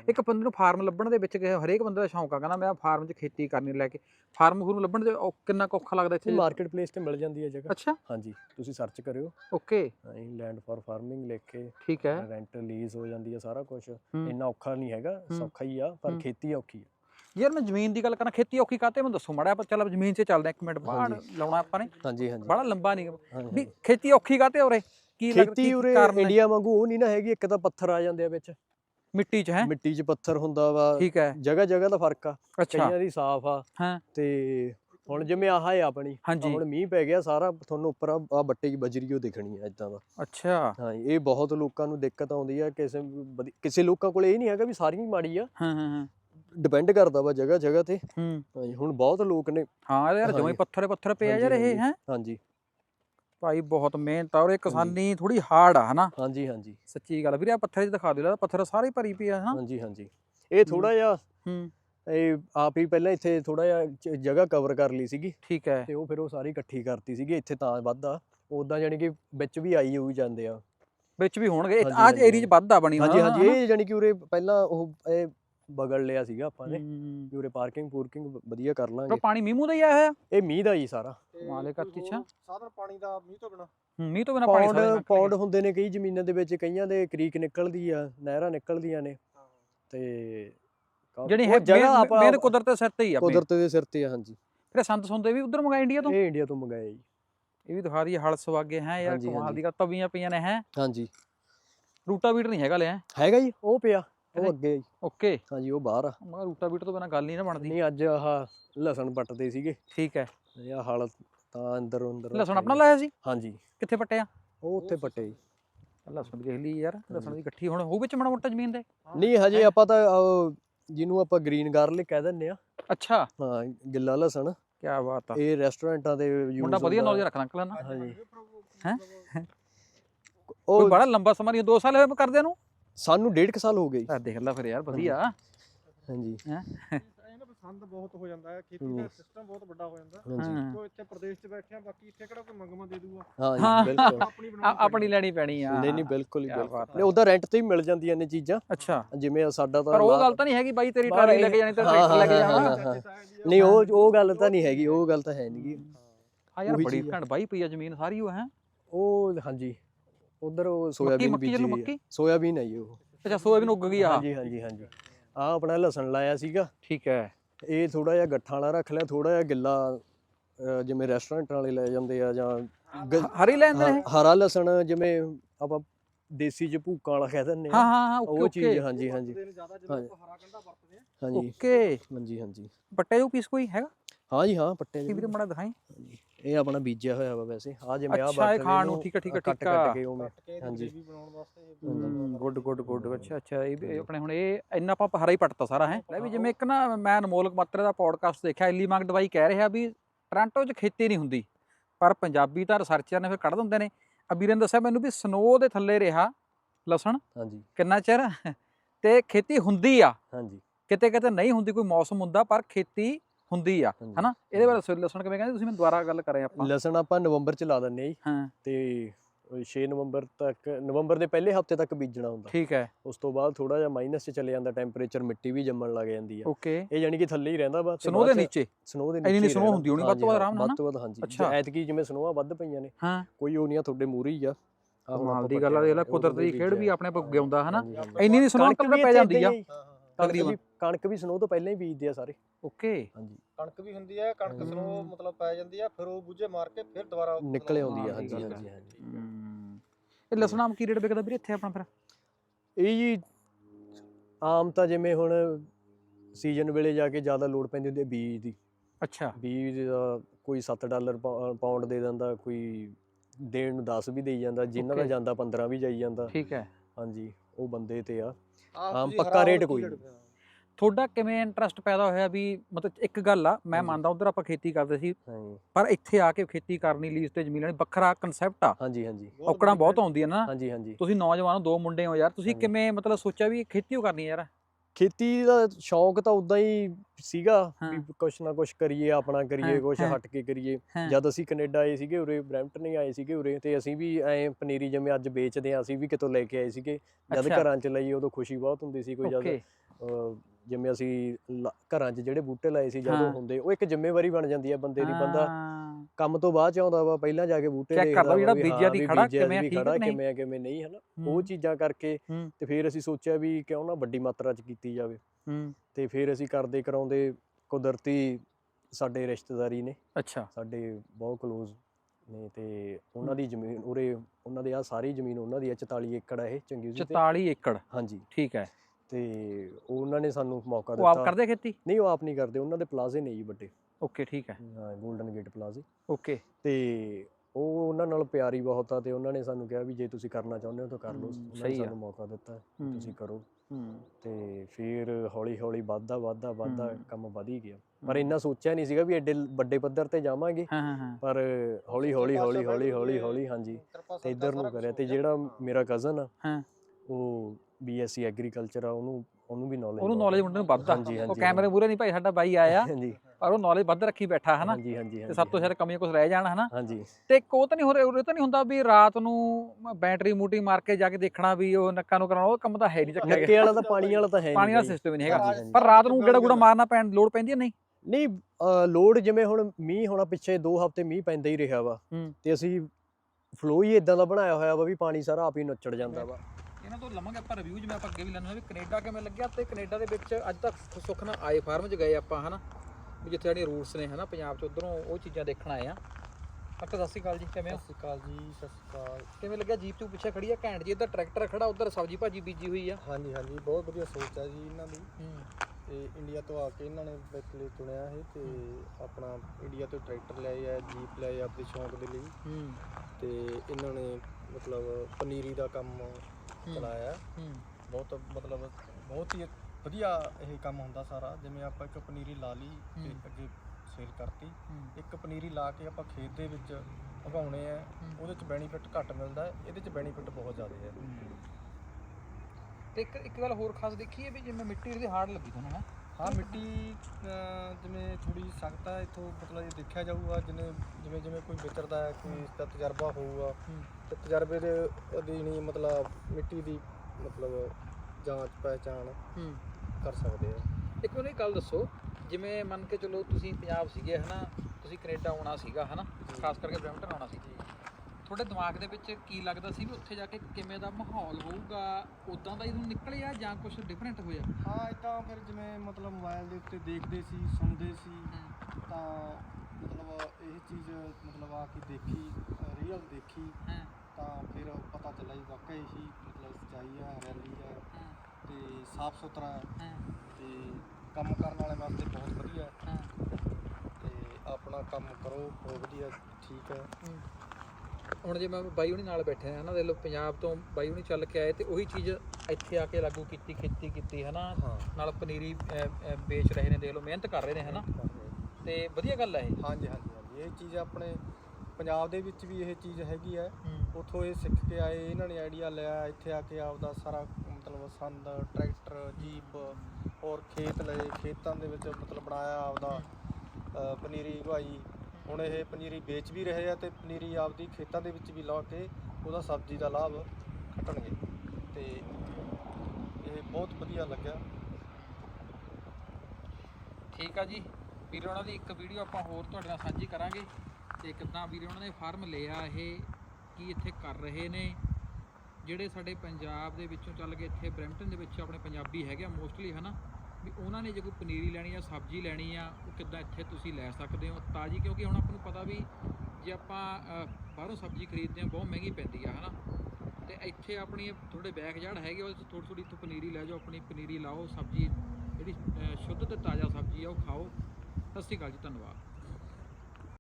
ਇੱਕ ਬੰਦੇ ਨੂੰ ਫਾਰਮ ਲੱਭਣ ਦੇ ਵਿੱਚ ਹਰੇਕ ਬੰਦੇ ਦਾ ਸ਼ੌਂਕ ਆ ਕਹਿੰਦਾ ਮੈਂ ਫਾਰਮ 'ਚ ਖੇਤੀ ਕਰਨੀ ਲੈ ਕੇ ਫਾਰਮ ਫੂਰਮ ਲੱਭਣ ਔ- ਕਿੰਨਾ ਔਖਾ ਲੱਗਦਾ ਇੱਥੇ ਮਾਰਕੀਟ ਪਲੇਸ ਤੇ ਮਿਲ ਜਾਂਦੀ ਹੈ ਜਗ੍ਹਾ ਅੱਛਾ ਹਾਂਜੀ ਤੁਸੀਂ ਸਰਚ ਕਰਿਓ ਓਕੇ ਲੈਂਡ ਫॉर ਫਾਰਮਿੰਗ ਲਿਖ ਕੇ ਠੀਕ ਹੈ ਰੈਂਟ ਲੀਜ਼ ਹੋ ਜਾਂਦੀ ਹੈ ਸਾਰਾ ਕੁਝ। ਇੰਨਾ ਔਖਾ ਨਹੀਂ ਹੈਗਾ। ਸੌਖਾ ਹੀ ਆ ਪਰ। ਖੇਤੀ ਔਖੀ ਆ ਯਾਰ ਮੈਂ ਜ਼ਮੀਨ ਦੀ ਗੱਲ ਕਰਾਂ ਖੇਤੀ ਔਖੀ ਕਾਤੇ ਮੈਨੂੰ ਦੱਸੋ ਮੜਾ ਆਪਾਂ ਚੱਲ ਜ਼ਮੀਨ 'ਚ ਚੱਲਦੇ ਇੱਕ ਮਿੰਟ ਬਾਹਰ। ਲਾਉਣਾ ਆਪਾਂ ਨੇ। ਹਾਂਜੀ ਹਾਂਜੀ। ਬੜਾ ਲੰਬਾ ਨਹੀਂ ਵੀ। ਖੇਤੀ ਔਖੀ ਕਾਤੇ ਉਰੇ? ਕੀ ਲੱਗ ਖੇਤੀ ਕੀ ਉਰੇ? ਇੰਡੀਆ ਵਾਂਗੂ ਉਹ ਨਹੀਂ ਨਾ ਹੈਗੀ ਇੱਕ ਤਾਂ ਪੱਥਰ ਆ ਜਾਂਦੇ ਆ ਵਿੱਚ। ਮਿੱਟੀ 'ਚ ਹੈ? ਮਿੱਟੀ 'ਚ ਪੱਥਰ ਹੁੰਦਾ ਵਾ। ਠੀਕ ਹੈ। ਜਗ੍ਹਾ ਜਗ੍ਹਾ ਦਾ ਫ਼ਰਕ ਆ। ਕਈਆਂ ਦੀ ਸਾਫ਼ ਆ। ਹਾਂ। ਤੇ ਹੁਣ ਜਿਵੇਂ ਆਹ ਹੈ ਆਪਣੀ ਹੁਣ ਮੀਂਹ ਪੈ ਗਿਆ ਸਾਰਾ ਤੁਹਾਨੂੰ ਉੱਪਰ ਆ ਬੱਟੇ ਦੀ ਬਜਰੀ ਉਹ ਦਿਖਣੀ ਆ ਇਦਾਂ ਦਾ। ਅੱਛਾ। ਹਾਂ ਇਹ ਬਹੁਤ ਲੋਕਾਂ ਨੂੰ ਦਿੱਕਤ ਆਉਂਦੀ ਆ ਕਿਸੇ ਕਿਸੇ ਲੋਕਾਂ ਕੋਲ ਇਹ ਨਹੀਂ ਹੈਗਾ ਵੀ ਸਾਰੀਆਂ ਹੀ ਮਾੜੀ ਆ। ਹਾਂ ਹਾਂ। ਡਿਪੈਂਡ ਕਰਦਾ ਵਾ ਜਗ੍ਹਾ ਜਗ੍ਹਾ ਤੇ। ਹੂੰ। ਹਾਂਜੀ ਹੁਣ ਬਹੁਤ ਲੋਕ ਨੇ। ਹਾਂ ਯਾਰ ਜਮੇ। ਪੱਥਰੇ ਪੱਥਰ ਪਿਆ ਯਾਰ ਇਹ। ਹੈ? ਹਾਂਜੀ। ਭਾਈ ਬਹੁਤ ਮਿਹਨਤ ਆ ਔਰ ਇਹ ਕਿਸਾਨੀ ਥੋੜੀ ਹਾਰਡ ਆ ਹਨਾ? ਹਾਂਜੀ ਹਾਂਜੀ। ਸੱਚੀ ਗੱਲ। ਵੀਰੇ ਆ ਪੱਥਰ 'ਚ ਦਿਖਾ ਦੇ ਲਾ ਪੱਥਰ ਸਾਰੇ ਭਰੀ ਪਈ ਆ ਹਨਾ? ਹਾਂਜੀ ਹਾਂਜੀ। ਇਹ ਥੋੜਾ ਜਿਹਾ ਹੂੰ। ਇਹ ਆਪ ਹੀ ਪਹਿਲਾਂ ਇੱਥੇ ਥੋੜਾ ਜਿਹਾ ਜਗ੍ਹਾ ਕਵਰ ਕਰ ਲਈ ਸੀਗੀ। ਠੀਕ ਹੈ। ਤੇ ਉਹ ਫਿਰ ਉਹ ਸਾਰੀ ਇਕੱਠੀ ਕਰਤੀ ਸੀਗੀ ਇੱਥੇ ਤਾਂ ਵੱਧਾ ਉਦਾਂ ਜਾਨੀ ਕਿ ਵਿੱਚ ਵੀ ਆਈ ਹੋਈ ਜਾਂਦੇ ਆ। ਵਿੱਚ ਵੀ ਹੋਣਗੇ। ਹਾਂਜੀ, ਏਰੀਆ 'ਚ ਵੱਧ ਆ ਬਣੀ ਹਾਂਜੀ ਹਾਂਜੀ? ਇਹ ਜਾਨੀ ਕਿ ਉਰੇ ਪਹਿਲਾਂ ਉਹ ਇਹ ਬਗਲ ਲਿਆ ਸੀਗਾ ਆਪਾਂ ਨੇ ਹੂੰ। ਉਰੇ ਪਾਰਕਿੰਗ ਪੂਰਕਿੰਗ ਵਧੀਆ ਕਰ ਪਰ ਲਾਂਗੇ ਪਾਣੀ ਮੀਂਹ ਮੂੰਹ ਦਾ ਹੀ ਆਇਆ ਹੋਇਆ? ਇਹ ਮੀਂਹ ਦਾ ਹੀ ਸਾਰਾ। ਤੇ ਮਾਲੇ ਕੋਈ ਕਰਤੀ। ਹੋਰ ਸਾਧਨ ਪਾਣੀ ਦਾ ਮੀਂਹ ਤੋਂ ਬਿਨਾ। ਹੂੰ, ਮੀਂਹ ਤੋਂ ਬਿਨਾ ਪਾਣੀ ਸਾਰੇ ਪੌਂਡ ਲੰਘ ਪੌਂਡ। ਹੁੰਦੇ ਨੇ ਕਈ ਜ਼ਮੀਨਾਂ ਦੇ ਵਿੱਚ ਕਈਆਂ ਦੇ ਕ੍ਰੀਕ ਨਿਕਲਦੀ ਆ ਨਹਿਰਾਂ ਨਿਕਲਦੀਆਂ ਨੇ। ਤੇ ਜਿਹੜੀ ਉਹ ਹੈ ਜਗ੍ਹਾ ਆਪਾਂ ਮੇਨ ਕੁਦਰਤ ਦੇ ਸਿਰ ਤੇ ਹੀ ਆ। ਕੁਦਰਤ ਦੇ ਸਿਰ ਤੇ ਆ ਹਾਂਜੀ। ਫਿਰ ਸੰਤ ਸੁੰਦੇ ਵੀ ਉਧਰ ਮੰਗਾਏ ਇੰਡੀਆ ਤੋਂ? ਇਹ ਇੰਡੀਆ ਤੋਂ ਮੰਗਾਇਆ ਜੀ। ਇਹ ਵੀ ਦਿਖਾ ਦਈਏ ਹਲ ਸਵਾਗੇ ਹੈ ਯਾਰ ਹਾਂਜੀ, ਕਮਾਲ ਹਾਂਜੀ। ਦੀ ਗੱਲ ਤਵੀਆਂ ਪਈਆਂ ਨੇ ਹੈ। ਹਾਂਜੀ। ਰੂਟਾ ਬੀਟ ਨਹੀਂ ਹੈਗਾ ਲਿਆ ਹੈਗਾ ਜੀ ਉਹ ਪਿਆ। ਉਹ ਅੱਗੇ। ਓਕੇ। ਹਾਂਜੀ ਉਹ ਬਾਹਰ ਆ। ਮੈਂ ਰੂਟਾ ਬੀਟ ਤੋਂ ਬਿਨਾ ਗੱਲ ਨਹੀਂ ਨਾ ਬਣਦੀ। ਨਹੀਂ ਅੱਜ ਆਹ ਲਸਣ ਪੱਟਦੇ ਸੀਗੇ। ਠੀਕ ਹੈ। ਇਹ ਆਹ ਹਲ ਤਾਂ ਅੰਦਰ ਅੰਦਰ ਲਸਣ ਆਪਣਾ। ਲਾਇਆ ਸੀ? ਹਾਂਜੀ। ਕਿੱਥੇ ਪੱਟਿਆ ਉਹ ਉੱਥੇ ਪੱਟੇ ਜੀ। ਲਸਣ ਦੇਖ ਲਈ ਯਾਰ ਲਸਣ ਦੀ ਇਕੱਠੀ ਹੁਣ ਹੋ ਵਿੱਚ ਮਾੜਾ ਮੋਟਾ ਜ਼ਮੀਨ ਦੇ? ਨਹੀਂ ਹਜੇ ਆਪਾਂ ਤਾਂ ਉਹ ਜਿਹਨੂੰ ਆਪਾਂ ਗ੍ਰੀਨ ਗਾਰਲਿਕ ਕਹਿ ਦਿੰਦੇ ਆ। ਅੱਛਾ। ਹਾਂ ਗਿੱਲਾ ਲਸਣ। ਕੀ ਬਾਤ ਆ। ਇਹ ਰੈਸਟੋਰੈਂਟਾਂ ਦੇ ਯੂਜ਼ ਮੁੰਡਾ ਵਧੀਆ ਨੌਲੇਜ ਰੱਖਦਾ ਅੰਕਲ ਨਾ? ਹਾਂਜੀ। ਹੈਂ? ਉਹ ਬੜਾ ਲੰਬਾ ਸਮਾਂ ਨਹੀਂ 2 ਸਾਲ ਹੋਏ ਕਰਦੇ ਨੂੰ? ਸਾਨੂੰ ਡੇਢ ਕੁ ਸਾਲ ਹੋ ਗਏ ਜੀ। ਆ ਦੇਖ ਲੈ ਫਿਰ ਯਾਰ ਵਧੀਆ। ਹਾਂਜੀ। ਪਸੰਦ ਬਹੁਤ ਹੋ ਜਾਂਦਾ ਹੈ ਖੇਤੀ ਦਾ ਹੂੰ। ਸਿਸਟਮ ਬਹੁਤ ਵੱਡਾ ਹੋ ਜਾਂਦਾ ਹਾਂਜੀ। ਹਾਂ। ਕੋਈ ਇੱਥੇ ਪ੍ਰਦੇਸ਼ 'ਚ ਬੈਠੇ ਆ ਬਾਕੀ ਇੱਥੇ ਕਿਹੜਾ ਕੋਈ ਮੰਗਮਾ ਦੇ ਦੂਗਾ? ਹਾਂ ਹਾਂ। ਜੀ ਬਿਲਕੁਲ ਆਪਣੀ ਆ- ਬਣਾਉਣੀ ਆਪਣੀ ਲੈਣੀ ਪੈਣੀ ਆ। ਨਹੀਂ ਨਹੀਂ ਬਿਲਕੁਲ ਹੀ ਕਿਆ ਬਿਲਕੁਲ। ਬਾਤ ਹੈ। ਨਹੀਂ ਉਹਦਾ ਰੈਂਟ ਤੇ ਹੀ ਮਿਲ ਜਾਂਦੀਆਂ ਨੇ ਚੀਜ਼ਾਂ। ਅੱਛਾ। ਜਿਵੇਂ ਸਾਡਾ ਤਾਂ ਪਰ ਉਹ ਗੱਲ ਤਾਂ ਨਹੀਂ ਹੈਗੀ ਬਾਈ ਤੇਰੀ ਟਰਾਲੀ ਲੈ ਕੇ ਜਾਣੀ ਤੇ ਹਾਂ, ਟਰੈਕਟਰ ਲੈ ਕੇ ਹਾਂ, ਜਾਣਾ। ਹਾਂ। ਨਹੀਂ ਉਹ ਉਹ ਗੱਲ ਤਾਂ ਨਹੀਂ ਹੈਗੀ ਉਹ ਗੱਲ ਤਾਂ ਹੈ ਨਹੀਂ ਆ ਯਾਰ ਉਹੀ ਬੜੀ ਚੀਜ਼ ਆ। ਘੰਟ ਬਾਈ ਪਈ ਆ ਜ਼ਮੀਨ ਸਾਰੀ ਉਹ ਹੈ? ਉਹ ਹਾਂਜੀ। ਉਧਰ ਉਹ ਸੋਇਆਬੀਨ ਮੱਕੀ ਬੀਜੀ ਜਿਹਨੂੰ ਮੱਕੀ। ਸੋਇਆਬੀਨ ਹੈ ਜੀ ਉਹ। ਅੱਛਾ ਸੋਇਆਬੀਨ ਉੱਗ ਗਈ ਆ। ਹਾਂਜੀ ਹਾਂਜੀ ਹਾਂਜੀ। ਆ ਆਪਣਾ ਲਸਣ ਲਾਇਆ ਸੀਗਾ। ਠੀਕ ਹੈ। ਇਹ ਥੋੜਾ ਜਿਹਾ ਗੱਠਾਂ ਵਾਲਾ ਰੱਖ ਲਿਆ ਥੋੜਾ ਜਿਹਾ ਗਿੱਲਾ ਅਹ ਜਿਵੇਂ ਰੈਸਟੋਰੈਂਟ ਵਾਲੇ ਲੈ ਜਾਂਦੇ ਆ ਜਾਂ ਗ- ਹਰੀ ਲੈਂਦੇ ਨੇ ਹ- ਹਰਾ ਲਸਣ ਜਿਵੇਂ ਆਪਾਂ ਦੇਸੀ ਚ ਭੂਕਾਂ ਵਾਲਾ ਕਹਿ ਦਿੰਦੇ ਹਾਂ ਆ। ਹਾਂ ਹਾਂ ਓਕੇ ਉਹ ਚੀਜ਼ ਓਕੇ। ਹਾਂਜੀ ਹਾਂਜੀ। ਨੇ ਹਾਂਜੀ। ਆ। ਹਾਂਜੀ। ਓਕੇ। ਹਾਂਜੀ ਹਾਂਜੀ। ਪੱਟੇ ਜੋ ਪੀਸ ਕੋਈ ਹੈਗਾ? ਹਾਂਜੀ ਹਾਂ ਪੱਟੇ ਜੀ ਵੀਰੇ ਮੜਾ ਦਿਖਾਈ। ਇਹ ਆਪਣਾ ਬੀਜਿਆ ਹੋਇਆ ਵਾ ਵੈਸੇ। ਆ ਜਿਵੇਂ ਆ ਅੱਛਾ, ਇਹ ਖਾਣ ਨੂੰ, ਠੀਕ ਆ, ਠੀਕ ਆ, ਕੱਟ। ਕੱਟ ਕੇ ਕੱਟ ਕੇ ਹਾਂਜੀ। Good good good. ਅੱਛਾ ਅੱਛਾ ਇਹ ਵੀ- ਇਹ ਆਪਣੇ ਹੁਣ ਇਹ ਇੰਨਾ ਆਪਾਂ ਹਰਾ ਹੀ ਪੱਟਤਾ ਸਾਰਾ ਹੈ? ਲੈ ਵੀ ਜਿਵੇਂ ਇੱਕ ਨਾ ਮੈਂ ਅਨਮੋਲਕ ਮਾਤਰੇ ਦਾ ਪੋਡਕਾਸਟ ਦੇਖਿਆ ਇੱਲੀ ਮੰਗ ਦਵਾਈ ਕਹਿ ਰਿਹਾ ਵੀ ਟ੍ਰਾਂਟੋ 'ਚ ਖੇਤੀ ਨਹੀਂ ਹੁੰਦੀ ਪਰ ਪੰਜਾਬੀ ਤਾਂ ਰਿਸਰਚਰ ਨੇ ਫਿਰ ਕੱਢ ਦਿੰਦੇ ਨੇ। ਅਬੀਰਨ ਦੱਸਿਆ ਮੈਨੂੰ ਵੀ ਸਨੋ ਦੇ ਥੱਲੇ ਰਿਹਾ ਲਸਣ। ਹਾਂਜੀ। ਕਿੰਨਾ ਚਿਰ? ਤੇ ਖੇਤੀ ਹੁੰਦੀ ਆ। ਹਾਂਜੀ। ਕਿਤੇ ਕਿਤੇ ਨਹੀਂ ਹੁੰਦੀ ਕੋਈ ਮੌਸਮ ਹੁੰਦਾ ਪਰ ਖੇਤੀ ਹੁੰਦੀ ਆ। ਹਨਾ? ਇਹਦੇ ਬਾਰੇ ਲਸਣ ਕਿਵੇਂ ਕਹਿੰਦੇ? ਤੁਸੀਂ ਮੈਨੂੰ ਦੁਬਾਰਾ ਗੱਲ ਕਰੇ ਆਪਾਂ। ਲਸਣ ਆਪਾਂ ਨਵੰਬਰ ਚ ਲਾ ਦਿੰਨੇ ਆ ਹਾਂ। ਤੇ 6 ਨਵੰਬਰ ਤੱਕ ਨਵੰਬਰ ਦੇ ਪਹਿਲੇ ਹਫ਼ਤੇ ਤੱਕ ਬੀਜਣਾ ਹੁੰਦਾ। ਠੀਕ ਹੈ। ਉਸ ਤੋਂ ਬਾਅਦ ਥੋੜਾ ਜਿਹਾ ਮਾਈਨਸ 'ਚ ਚਲੇ ਜਾਂਦਾ ਟੈਂਪਰੇਚਰ ਮਿੱਟੀ ਵੀ ਜੰਮਣ ਲੱਗ ਜਾਂਦੀ ਆ। ਓਕੇ। ਇਹ ਯਾਨੀ ਕਿ ਥੱਲੇ ਹੀ ਰਹਿੰਦਾ ਤੇ ਸਨੋ ਦੇ ਨੀਚੇ? ਸਨੋ ਦੇ ਨੀਚੇ ਹੀ ਰਹਿਣਾ। ਹੁੰਦੀ ਹੋਣੀ, ਵੱਧ ਤੋਂ ਵੱਧ ਆਰਾਮ ਨਾਲ ਵੱਧ ਤੋਂ ਵੱਧ ਹਾਂਜੀ। ਐਤਕੀ ਜਿਵੇਂ ਸਨੋਆ ਵੱਧ ਪਈਆਂ ਨੇ ਹਾਂ। ਕੋਈ ਉਹ ਨਹੀਂ ਆ ਤੁਹਾਡੇ ਮੂਹਰੇ ਹੀ ਆ। ਆਹ ਦੀ ਗੱਲ ਆ ਦੇਖ ਲੈ ਕੁਦਰਤ ਦੀ ਖੇਡ ਵੀ। ਆਪਣੇ ਆਪ ਗਿਆਉਂਦਾ ਹਨਾ। ਇੰਨੀ ਨਹੀਂ ਸਨੋ ਕੱਲ ਵੀ ਪੈ ਜਾਂਦੀ ਆ। ਹੀ ਹਾਂ, ਹਾਂ, ਹਾਂ। ਤਕਰੀਬਨ। ਵੀ ਕਣਕ ਵੀ ਸਨੋ ਤੋਂ ਪਹਿਲਾਂ ਹੀ ਬੀਜਦੇ ਆ ਸਾਰੇ ਓਕੇ ਹਾਂਜੀ ਕਣਕ ਵੀ ਹੁੰਦੀ ਹੈ ਕਣਕ। ਸਨੋ ਮਤਲਬ ਪੈ ਜਾਂਦੀ ਆ ਫਿਰ ਉਹ ਬੂਝੇ ਮਾਰ ਕੇ ਫਿਰ ਦੁਬਾਰਾ ਨਿਕਲੇ ਆਉਂਦੀ ਆ ਹਾਂ, ਹਾਂਜੀ। ਹਾਂਜੀ ਹਾਂਜੀ ਇਹ ਲਸਣ ਆਮ ਕੀ ਰੇਟ ਵਿਕਦਾ ਵੀਰੇ ਇੱਥੇ ਆਪਣਾ ਫਿਰ ਇਹ ਜੀ ਆਮ ਤਾਂ ਜਿਵੇਂ ਹੁਣ ਸੀਜ਼ਨ ਵੇਲੇ ਜਾ ਕੇ ਜ਼ਿਆਦਾ ਲੋਡ ਪੈਂਦੀ ਹੁੰਦੀ ਹੈ ਬੀਜ ਦੀ ਅੱਛਾ ਬੀਜ ਦਾ ਕੋਈ 7 ਡਾਲਰ ਪਾਉਂਡ ਦੇ ਦਿੰਦਾ ਕੋਈ ਦੇਣ ਨੂੰ 10 ਵੀ ਦੇਈ ਜਾਂਦਾ ਜਿਨ੍ਹਾਂ ਦਾ. ਜਾਂਦਾ 15 ਵੀ ਜਾਈ ਜਾਂਦਾ ਠੀਕ ਹੈ ਹਾਂਜੀ ਉਹ ਬੰਦੇ ਤੇ ਆ। ਆਮ ਪੱਕਾ ਰੇਟ ਕੋਈ ਨਹੀਂ। ਤੁਹਾਡਾ ਕਿਵੇਂ ਇੰਟਰਸਟ ਪੈਦਾ ਹੋਇਆ ਵੀ ਮਤਲਬ ਇੱਕ ਗੱਲ ਆ ਮੈਂ। ਮੰਨਦਾ ਉਧਰ ਆਪਾਂ ਖੇਤੀ ਕਰਦੇ ਸੀ ਹਾਂਜੀ। ਪਰ ਇੱਥੇ ਆ ਕੇ ਖੇਤੀ ਕਰਨੀ ਲੀਜ਼ ਤੇ ਜ਼ਮੀਨ ਲੈਣੀ ਵੱਖਰਾ ਕਨਸੈਪਟ ਆ। ਹਾਂਜੀ ਹਾਂਜੀ। ਔਕੜਾਂ ਬਹੁਤ ਆਉਂਦੀਆਂ ਨਾ। ਹਾਂਜੀ ਹਾਂਜੀ। ਤੁਸੀਂ ਨੌਜਵਾਨ ਹੋ ਦੋ ਮੁੰਡੇ ਹੋ ਯਾਰ ਤੁਸੀਂ। ਕਿਵੇਂ ਮਤਲਬ ਸੋਚਿਆ ਵੀ ਖੇਤੀ ਓ ਕਰਨੀ ਆ ਯਾਰ? ਖੇਤੀ ਦਾ ਸ਼ੌਂਕ ਤਾਂ ਉਦਾਂ ਹੀ ਸੀਗਾ। ਵੀ ਕੁਛ ਨਾ ਕੁਛ ਕਰੀਏ ਆਪਣਾ ਕਰੀਏ ਕੁਛ। ਹਟ ਕੇ ਕਰੀਏ। ਜਦ ਅਸੀਂ ਕੈਨੇਡਾ ਆਏ ਸੀਗੇ ਉਰੇ ਬਰੈਂਪਟਨ ਹੀ ਆਏ ਸੀਗੇ ਉਰੇ ਤੇ ਅਸੀਂ ਵੀ ਐ ਪਨੀਰੀ ਜਿਵੇਂ ਅੱਜ ਵੇਚਦੇ ਆ ਅਸੀਂ ਵੀ ਕਿਤੋਂ ਲੈ ਕੇ ਆਏ ਸੀਗੇ ਜਦ। ਘਰਾਂ 'ਚ ਲਈ ਉਦੋਂ ਖੁਸ਼ੀ ਬਹੁਤ ਹੁੰਦੀ ਸੀ ਕੋਈ ਜਦ ਜਿਵੇਂ ਅਸੀਂ ਘਰਾਂ 'ਚ ਜਿਹੜੇ ਬੂਟੇ ਲਾਏ ਸੀ ਜਦੋਂ। ਹੁੰਦੇ ਉਹ ਇੱਕ ਜ਼ਿੰਮੇਵਾਰੀ ਬਣ ਜਾਂਦੀ ਹੈ ਬੰਦੇ ਦੀ ਬੰਦਾ। ਕੰਮ ਤੋਂ ਬਾਅਦ ਚ ਆਉਂਦਾ ਵਾ ਪਹਿਲਾਂ ਜਾ ਕੇ ਬੂਟੇ ਵੀ ਵਾ ਜਿਹੜਾ ਬੀਜਿਆ ਦੀ ਖੜਾ ਕਿਵੇਂ ਠੀਕ ਖੜਾ? ਕਿਵੇਂ ਆ ਕਿਵੇਂ ਨਹੀਂ ਹਨਾ? ਉਹ ਚੀਜ਼ਾਂ ਕਰਕੇ। ਤੇ ਫਿਰ ਅਸੀਂ ਸੋਚਿਆ ਵੀ ਕਿਉਂ ਨਾ ਵੱਡੀ ਮਾਤਰਾ ਚ ਕੀਤੀ ਜਾਵੇ। ਤੇ ਫਿਰ ਅਸੀਂ ਕਰਦੇ ਕਰਾਉਂਦੇ ਕੁਦਰਤੀ ਸਾਡੇ ਰਿਸ਼ਤੇਦਾਰੀ ਨੇ। ਅੱਛਾ। ਸਾਡੇ ਬਹੁਤ ਕਲੋਜ਼ ਨੇ ਤੇ ਉਹਨਾਂ ਦੀ ਜ਼ਮੀਨ ਉਰੇ ਉਹਨਾਂ ਦੇ ਆ ਸਾਰੀ ਜ਼ਮੀਨ ਉਹਨਾਂ ਦੀ ਆ 44 ਏਕੜ ਆ ਇਹ ਚੰਗੀ ਜੀ ਤੇ। 44 ਏਕੜ? ਹਾਂਜੀ। ਠੀਕ ਹੈ। ਤੇ ਉਹਨਾਂ ਨੇ ਸਾਨੂੰ ਮੌਕਾ ਉਹ ਆਪ ਦਿੱਤਾ। ਕਰਦੇ ਖੇਤੀ? ਨਹੀਂ ਉਹ ਆਪ ਨਹੀਂ ਕਰਦੇ ਉਹਨਾਂ ਦੇ ਪਲਾਜ਼ੇ ਨੇ ਜੀ ਵੱਡੇ। ਓਕੇ ਠੀਕ ਹੈ। 골ਡਨ ਗੇਟ ਪਲਾਜ਼ੇ ਓਕੇ। ਤੇ ਉਹ ਉਹਨਾਂ ਨਾਲ ਪਿਆਰੀ ਬਹੁਤ ਆ ਤੇ ਉਹਨਾਂ ਨੇ ਸਾਨੂੰ ਕਿਹਾ ਵੀ ਜੇ ਤੁਸੀਂ ਕਰਨਾ ਚਾਹੁੰਦੇ ਹੋ ਤਾਂ ਕਰ ਲਓ। ਉਹਨਾਂ ਨੇ। ਸਾਨੂੰ ਮੌਕਾ ਦਿੱਤਾ ਹੂੰ, ਤੁਸੀਂ ਕਰੋ। ਹੂੰ। ਤੇ ਫਿਰ ਹੌਲੀ ਹੌਲੀ ਵੱਧਦਾ ਵੱਧਦਾ ਵੱਧਦਾ। ਕੰਮ ਵਧ ਹੀ ਗਿਆ। ਪਰ ਇੰਨਾ ਸੋਚਿਆ ਨਹੀਂ ਸੀਗਾ ਵੀ ਐਡੇ ਵੱਡੇ ਪੱਧਰ ਤੇ ਜਾਵਾਂਗੇ। ਹਾਂ ਹਾਂ ਹਾਂ। ਪਰ ਹੌਲੀ ਹੌਲੀ ਹੌਲੀ ਹੌਲੀ ਹੌਲੀ ਹੌਲੀ ਹਾਂਜੀ। ਤੇ ਇੱਧਰ ਨੂੰ ਕਰਿਆ। ਤੇ ਜਿਹੜਾ ਮੇਰਾ ਕਜ਼ਨ ਆ ਹਾਂ। ਉਹ ਬੀਐਸਸੀ ਐਗਰੀਕਲਚਰ ਆ ਉਹਨੂੰ ਉਹਨੂੰ ਵੀ ਨੌਲੇਜ ਉਹਨੂੰ ਨੌਲੇਜ ਮੁੰਡੇ ਨੂੰ ਵੱਧਦਾ। ਹਾਂਜੀ, ਉਹ ਕੈਮਰੇ ਮੂਰੇ ਨਹੀਂ ਭਾਈ ਸਾਡਾ ਬਾਈ ਆਇਆ। ਹਾਂਜੀ। ਪਰ ਉਹ ਨੌਲੇਜ ਵੱਧ ਰੱਖੀ ਬੈਠਾ ਹਨਾ? ਹਾਂਜੀ ਹਾਂਜੀ ਤੇ ਸਭ ਤੋਂ ਸ਼ਾਇਦ ਕਮੀਆਂ ਕੁਝ ਰਹਿ ਜਾਣ ਹਨਾ? ਹਾਂਜੀ। ਤੇ ਇੱਕ ਉਹ ਤਾਂ ਨਹੀਂ ਹੋ ਰਿਹਾ ਉਹ ਤਾਂ ਨਹੀਂ ਹੁੰਦਾ ਵੀ ਰਾਤ ਨੂੰ ਬੈਟਰੀ ਮੂਟੀ ਮਾਰ ਕੇ ਜਾ ਕੇ ਦੇਖਣਾ ਵੀ ਉਹ ਨੱਕਾਂ ਨੂੰ ਕਰਾਉਣਾ ਉਹ ਕੰਮ ਤਾਂ ਹੈ ਨਹੀਂ ਚੱਕਿਆ ਨੱਕੇ ਵਾਲਾ ਤਾਂ ਪਾਣੀ ਵਾਲਾ ਤਾਂ ਹੈ ਪਾਣੀ ਵਾਲਾ। ਸਿਸਟਮ ਹੀ ਨਹੀਂ ਹੈਗਾ। ਪਰ ਰਾਤ ਨੂੰ ਗੇੜਾ ਗੂੜਾ ਮਾਰਨਾ ਪੈਣ ਲੋੜ ਪੈਂਦੀ ਹੈ ਨਹੀਂ? ਨਹੀਂ ਲੋਡ ਜਿਵੇਂ ਹੁਣ ਮੀਂਹ ਹੋਣਾ ਪਿੱਛੇ 2 ਹਫ਼ਤੇ ਮੀਂਹ ਪੈਂਦਾ ਹੀ ਰਿਹਾ ਵਾ। ਤੇ ਅਸੀਂ ਫਲੋ ਹੀ ਇਦਾਂ ਦਾ ਬਣਾਇਆ ਹੋਇਆ ਵਾ ਵੀ ਪਾਣੀ ਸਾਰਾ ਆਪ ਹੀ ਨੱਚੜ ਜਾਂਦਾ ਵਾ। ਇਹਨਾਂ ਤੋਂ ਲਵਾਂਗੇ ਆਪਾਂ ਰਿਵਿਊ ਜਿਵੇਂ ਆਪਾਂ ਅੱਗੇ ਵੀ ਲੈਣਾ ਵੀ ਕੈਨੇਡਾ ਕਿਵੇਂ ਲੱਗਿਆ ਤੇ ਕੈਨੇਡਾ ਦੇ ਵਿੱਚ ਅੱਜ ਤੱਕ ਸੁੱਖ ਨਾਲ ਆਏ ਫਾਰਮ 'ਚ ਗਏ ਆਪਾਂ ਹਨਾ? ਵੀ ਜਿੱਥੇ ਸਾਡੀਆਂ ਰੂਟਸ ਨੇ ਹਨਾ? ਪੰਜਾਬ 'ਚ ਉਧਰੋਂ ਉਹ ਚੀਜ਼ਾਂ ਦੇਖਣ ਆਏ ਆ ਅੱਕਾ ਸਤਿ ਸ਼੍ਰੀ ਅਕਾਲ ਜੀ ਕਿਵੇਂ ਹੋ? ਸਤਿ ਸ਼੍ਰੀ ਅਕਾਲ ਜੀ ਸਤਿ ਸ਼੍ਰੀ ਅਕਾਲ। ਕਿਵੇਂ ਲੱਗਿਆ? ਜੀਪ ਤੂੰ ਪਿੱਛੇ ਖੜੀ ਆ ਘੈਂਟ ਜੀ ਇੱਧਰ ਟਰੈਕਟਰ ਖੜਾ ਉਧਰ ਸਬਜ਼ੀ ਭਾਜੀ ਬੀਜੀ ਹੋਈ ਆ। ਹਾਂਜੀ ਹਾਂਜੀ ਬਹੁਤ ਵਧੀਆ ਸੋਚ ਹੈ ਜੀ ਇਹਨਾਂ ਦੀ। ਤੇ ਇੰਡੀਆ ਤੋਂ ਆ ਕੇ ਇਹਨਾਂ ਨੇ ਬੈਕਲੇ ਚੁਣਿਆ ਹੈ ਤੇ ਆਪਣਾ ਇੰਡੀਆ ਤੋਂ ਟਰੈਕਟਰ ਲਿਆਏ ਆ ਜੀਪ ਲਿਆਏ ਆ ਆਪਣੇ ਸ਼ੌਂਕ ਦੇ ਲਈ। ਤੇ ਇਹਨਾਂ ਨੇ ਮਤਲਬ ਪਨੀਰੀ ਦਾ ਕੰਮ ਚਲਾਇਆ ਬਹੁਤ ਮਤਲਬ ਬਹੁਤ ਹੀ ਵਧੀਆ ਇਹ ਕੰਮ ਹੁੰਦਾ ਸਾਰਾ। ਜਿਵੇਂ ਆਪਾਂ ਇੱਕ ਪਨੀਰੀ ਲਾ ਲਈ ਤੇ। ਅੱਗੇ ਸੇਲ ਕਰਤੀ। ਇੱਕ ਪਨੀਰੀ ਲਾ ਕੇ ਆਪਾਂ ਖੇਤ ਦੇ ਵਿੱਚ ਉਗਾਉਣੇ ਆ। ਉਹਦੇ ਚ ਬੈਨੀਫਿਟ ਘੱਟ ਮਿਲਦਾ ਇਹਦੇ ਚ ਬੈਨੀਫਿਟ ਬਹੁਤ ਜ਼ਿਆਦਾ ਹੈ। ਤੇ ਇੱਕ ਇੱਕ ਗੱਲ ਹੋਰ ਖਾਸ ਦੇਖੀ ਹੈ ਵੀ ਜਿਵੇਂ ਮਿੱਟੀ ਇਹਦੀ ਹਾਰਡ ਲੱਗੀ ਤੁਹਾਨੂੰ ਨਾ ਹਾਂ ਮਿੱਟੀ ਅਹ, ਜਿਵੇਂ ਥੋੜੀ ਸਖਤ ਹੈ ਇਥੋਂ ਮਤਲਬ ਇਹ ਦੇਖਿਆ ਜਾਊਗਾ ਜਿਵੇਂ ਜਿਵੇਂ ਜਿਵੇਂ ਕੋਈ ਵਿਚਰਦਾ ਹੈ ਕੋਈ ਇਸ ਦਾ ਤਜਰਬਾ ਹੋਊਗਾ ਤੇ ਤਜਰਬੇ ਦੇ ਅਧੀਨ ਹੀ ਮਤਲਬ ਮਿੱਟੀ ਦੀ ਮਤਲਬ ਜਾਂਚ ਪਹਿਚਾਣ ਹੂੰ। ਕਰ ਸਕਦੇ ਆ। ਇੱਕ ਮੈਨੂੰ ਗੱਲ ਦੱਸੋ ਜਿਵੇਂ ਮੰਨ ਕੇ ਚਲੋ ਤੁਸੀਂ ਪੰਜਾਬ ਸੀਗੇ ਹਨਾ ਤੁਸੀਂ ਕੈਨੇਡਾ ਆਉਣਾ ਸੀਗਾ ਹਨਾ ਖਾਸ ਕਰਕੇ ਬ੍ਰੈਂਪਟਨ ਆਉਣਾ ਸੀ। ਤੁਹਾਡੇ ਦਿਮਾਗ ਦੇ ਵਿੱਚ ਕੀ ਲੱਗਦਾ ਸੀ ਵੀ ਉੱਥੇ ਜਾ ਕੇ ਕਿਵੇਂ ਦਾ ਮਾਹੌਲ ਹੋਊਗਾ? ਉਦਾਂ ਦਾ ਇਹਨੂੰ ਨਿਕਲਿਆ ਜਾਂ ਕੁਝ ਡਿਫਰੈਂਟ ਹੋਇਆ? ਹਾਂ ਇਦਾਂ ਫਿਰ ਜਿਵੇਂ ਮਤਲਬ ਮੋਬਾਈਲ ਦੇ ਉੱਤੇ ਦੇਖਦੇ ਸੀ ਸੁਣਦੇ ਸੀ ਤਾਂ ਮਤਲਬ ਇਹ ਚੀਜ਼ ਮਤਲਬ ਆ ਕੇ ਦੇਖੀ ਰੀਅਲ ਦੇਖੀ ਹਾਂ। ਤਾਂ ਫਿਰ ਪਤਾ ਚੱਲਿਆ ਜੀ ਵਾਕਈ ਹੀ ਮਤਲਬ ਸੱਚਾਈ ਹੈ ਹਰਿਆਲੀ ਹੈ। ਤੇ ਸਾਫ਼ ਸੁਥਰਾ ਹੈ। ਹਾਂ। ਤੇ ਕੰਮ ਕਰਨ ਵਾਲੇ ਵਾਸਤੇ ਬਹੁਤ ਵਧੀਆ ਹੈ। ਹਾਂ। ਤੇ ਆਪਣਾ ਕੰਮ ਕਰੋ ਬਹੁਤ ਵਧੀਆ ਠੀਕ ਹੈ। ਹੁਣ ਜੇ ਮੈਂ ਬਾਈ ਹੁਣੀ ਨਾਲ ਬੈਠੇ ਆ ਹਨਾ ਦੇਖ ਲਓ ਪੰਜਾਬ ਤੋਂ ਬਾਈ ਹੁਣੀ ਚੱਲ ਕੇ ਆਏ ਤੇ ਉਹੀ ਚੀਜ਼ ਇੱਥੇ ਆ ਕੇ ਲਾਗੂ ਕੀਤੀ ਖੇਤੀ ਕੀਤੀ ਹਨਾ ਹਾਂ। ਨਾਲ ਪਨੀਰੀ ਵੇਚ ਰਹੇ ਨੇ ਦੇਖ ਲਓ ਮਿਹਨਤ ਕਰ ਰਹੇ ਨੇ ਹਨਾ। ਤੇ ਵਧੀਆ ਗੱਲ ਹੈ ਇਹ। ਹਾਂਜੀ ਹਾਂਜੀ ਹਾਂਜੀ। ਇਹ ਚੀਜ਼ ਆਪਣੇ ਪੰਜਾਬ ਦੇ ਵਿੱਚ ਵੀ ਇਹ ਚੀਜ਼ ਹੈਗੀ ਹੈ ਹੂੰ। ਉਥੋਂ ਇਹ ਸਿੱਖ ਕੇ ਆਏ ਇਹਨਾਂ ਨੇ ਆਈਡੀਆ ਲਿਆ ਇੱਥੇ ਆ ਕੇ ਆਪਦਾ ਸਾਰਾ ਮਤਲਬ ਸੰਦ ਟਰੈਕਟਰ ਜੀਪ ਔਰ ਖੇਤ ਲਏ ਖੇਤਾਂ ਦੇ ਵਿੱਚ ਮਤਲਬ ਬਣਾਇਆ ਆਪਦਾ ਪਨੀਰੀ ਉਗਾਈ। ਹੁਣ ਇਹ ਪਨੀਰੀ ਵੇਚ ਵੀ ਰਹੇ ਆ ਤੇ ਪਨੀਰੀ ਆਪਦੀ ਖੇਤਾਂ ਦੇ ਵਿੱਚ ਵੀ ਲਾ ਕੇ ਉਹਦਾ ਸਬਜ਼ੀ ਦਾ ਲਾਭ ਖੱਟਣਗੇ। ਤੇ ਇਹ ਬਹੁਤ ਵਧੀਆ ਲੱਗਿਆ। ਠੀਕ ਆ ਜੀ। ਵੀਰੇ ਉਹਨਾਂ ਦੀ ਇੱਕ ਵੀਡੀਓ ਆਪਾਂ ਹੋਰ ਤੁਹਾਡੇ ਨਾਲ ਸਾਂਝੀ ਕਰਾਂਗੇ। ਤੇ ਕਿੱਦਾਂ ਵੀਰੇ ਉਹਨਾਂ ਨੇ ਫਾਰਮ ਲਿਆ, ਇਹ ਕੀ ਇੱਥੇ ਕਰ ਰਹੇ ਨੇ? ਜਿਹੜੇ ਸਾਡੇ ਪੰਜਾਬ ਦੇ ਵਿੱਚੋਂ ਚੱਲ ਕੇ ਇੱਥੇ ਬ੍ਰੈਂਪਟਨ ਦੇ ਵਿੱਚ ਆਪਣੇ ਪੰਜਾਬੀ ਹੈਗੇ ਆ, ਮੋਸਟਲੀ, ਹਨਾ? ਵੀ ਉਹਨਾਂ ਨੇ ਜੇ ਕੋਈ ਪਨੀਰੀ ਲੈਣੀ ਆ ਸਬਜ਼ੀ ਲੈਣੀ ਆ, ਉਹ ਕਿੱਦਾਂ ਇੱਥੇ ਤੁਸੀਂ ਲੈ ਸਕਦੇ ਹੋ? ਤਾਜੀ, ਕਿਉਂਕਿ ਹੁਣ ਆਪਾਂ ਨੂੰ ਪਤਾ ਵੀ ਜੇ ਆਪਾਂ ਬਾਹਰੋਂ ਸਬਜ਼ੀ ਖਰੀਦਦੇ ਆ ਬਹੁਤ ਮਹਿੰਗੀ ਪੈਂਦੀ ਆ, ਹਨਾ? ਤੇ ਇੱਥੇ ਆਪਣੀ ਥੋੜੇ ਬੈਗ ਜੜ ਹੈਗੇ ਉਹਦੇ ਚ ਥੋੜੀ ਥੋੜੀ ਤੋਂ ਪਨੀਰੀ ਲੈ ਜਾਓ, ਆਪਣੀ ਪਨੀਰੀ ਲਾਓ, ਸਬਜ਼ੀ ਜਿਹੜੀ ਸ਼ੁੱਧ ਤੇ ਤਾਜ਼ਾ ਸਬਜ਼ੀ ਆ, ਉਹ ਖਾਓ। ਸਤਿ ਸ਼੍ਰੀ ਅਕਾਲ ਜੀ, ਧੰਨਵਾਦ।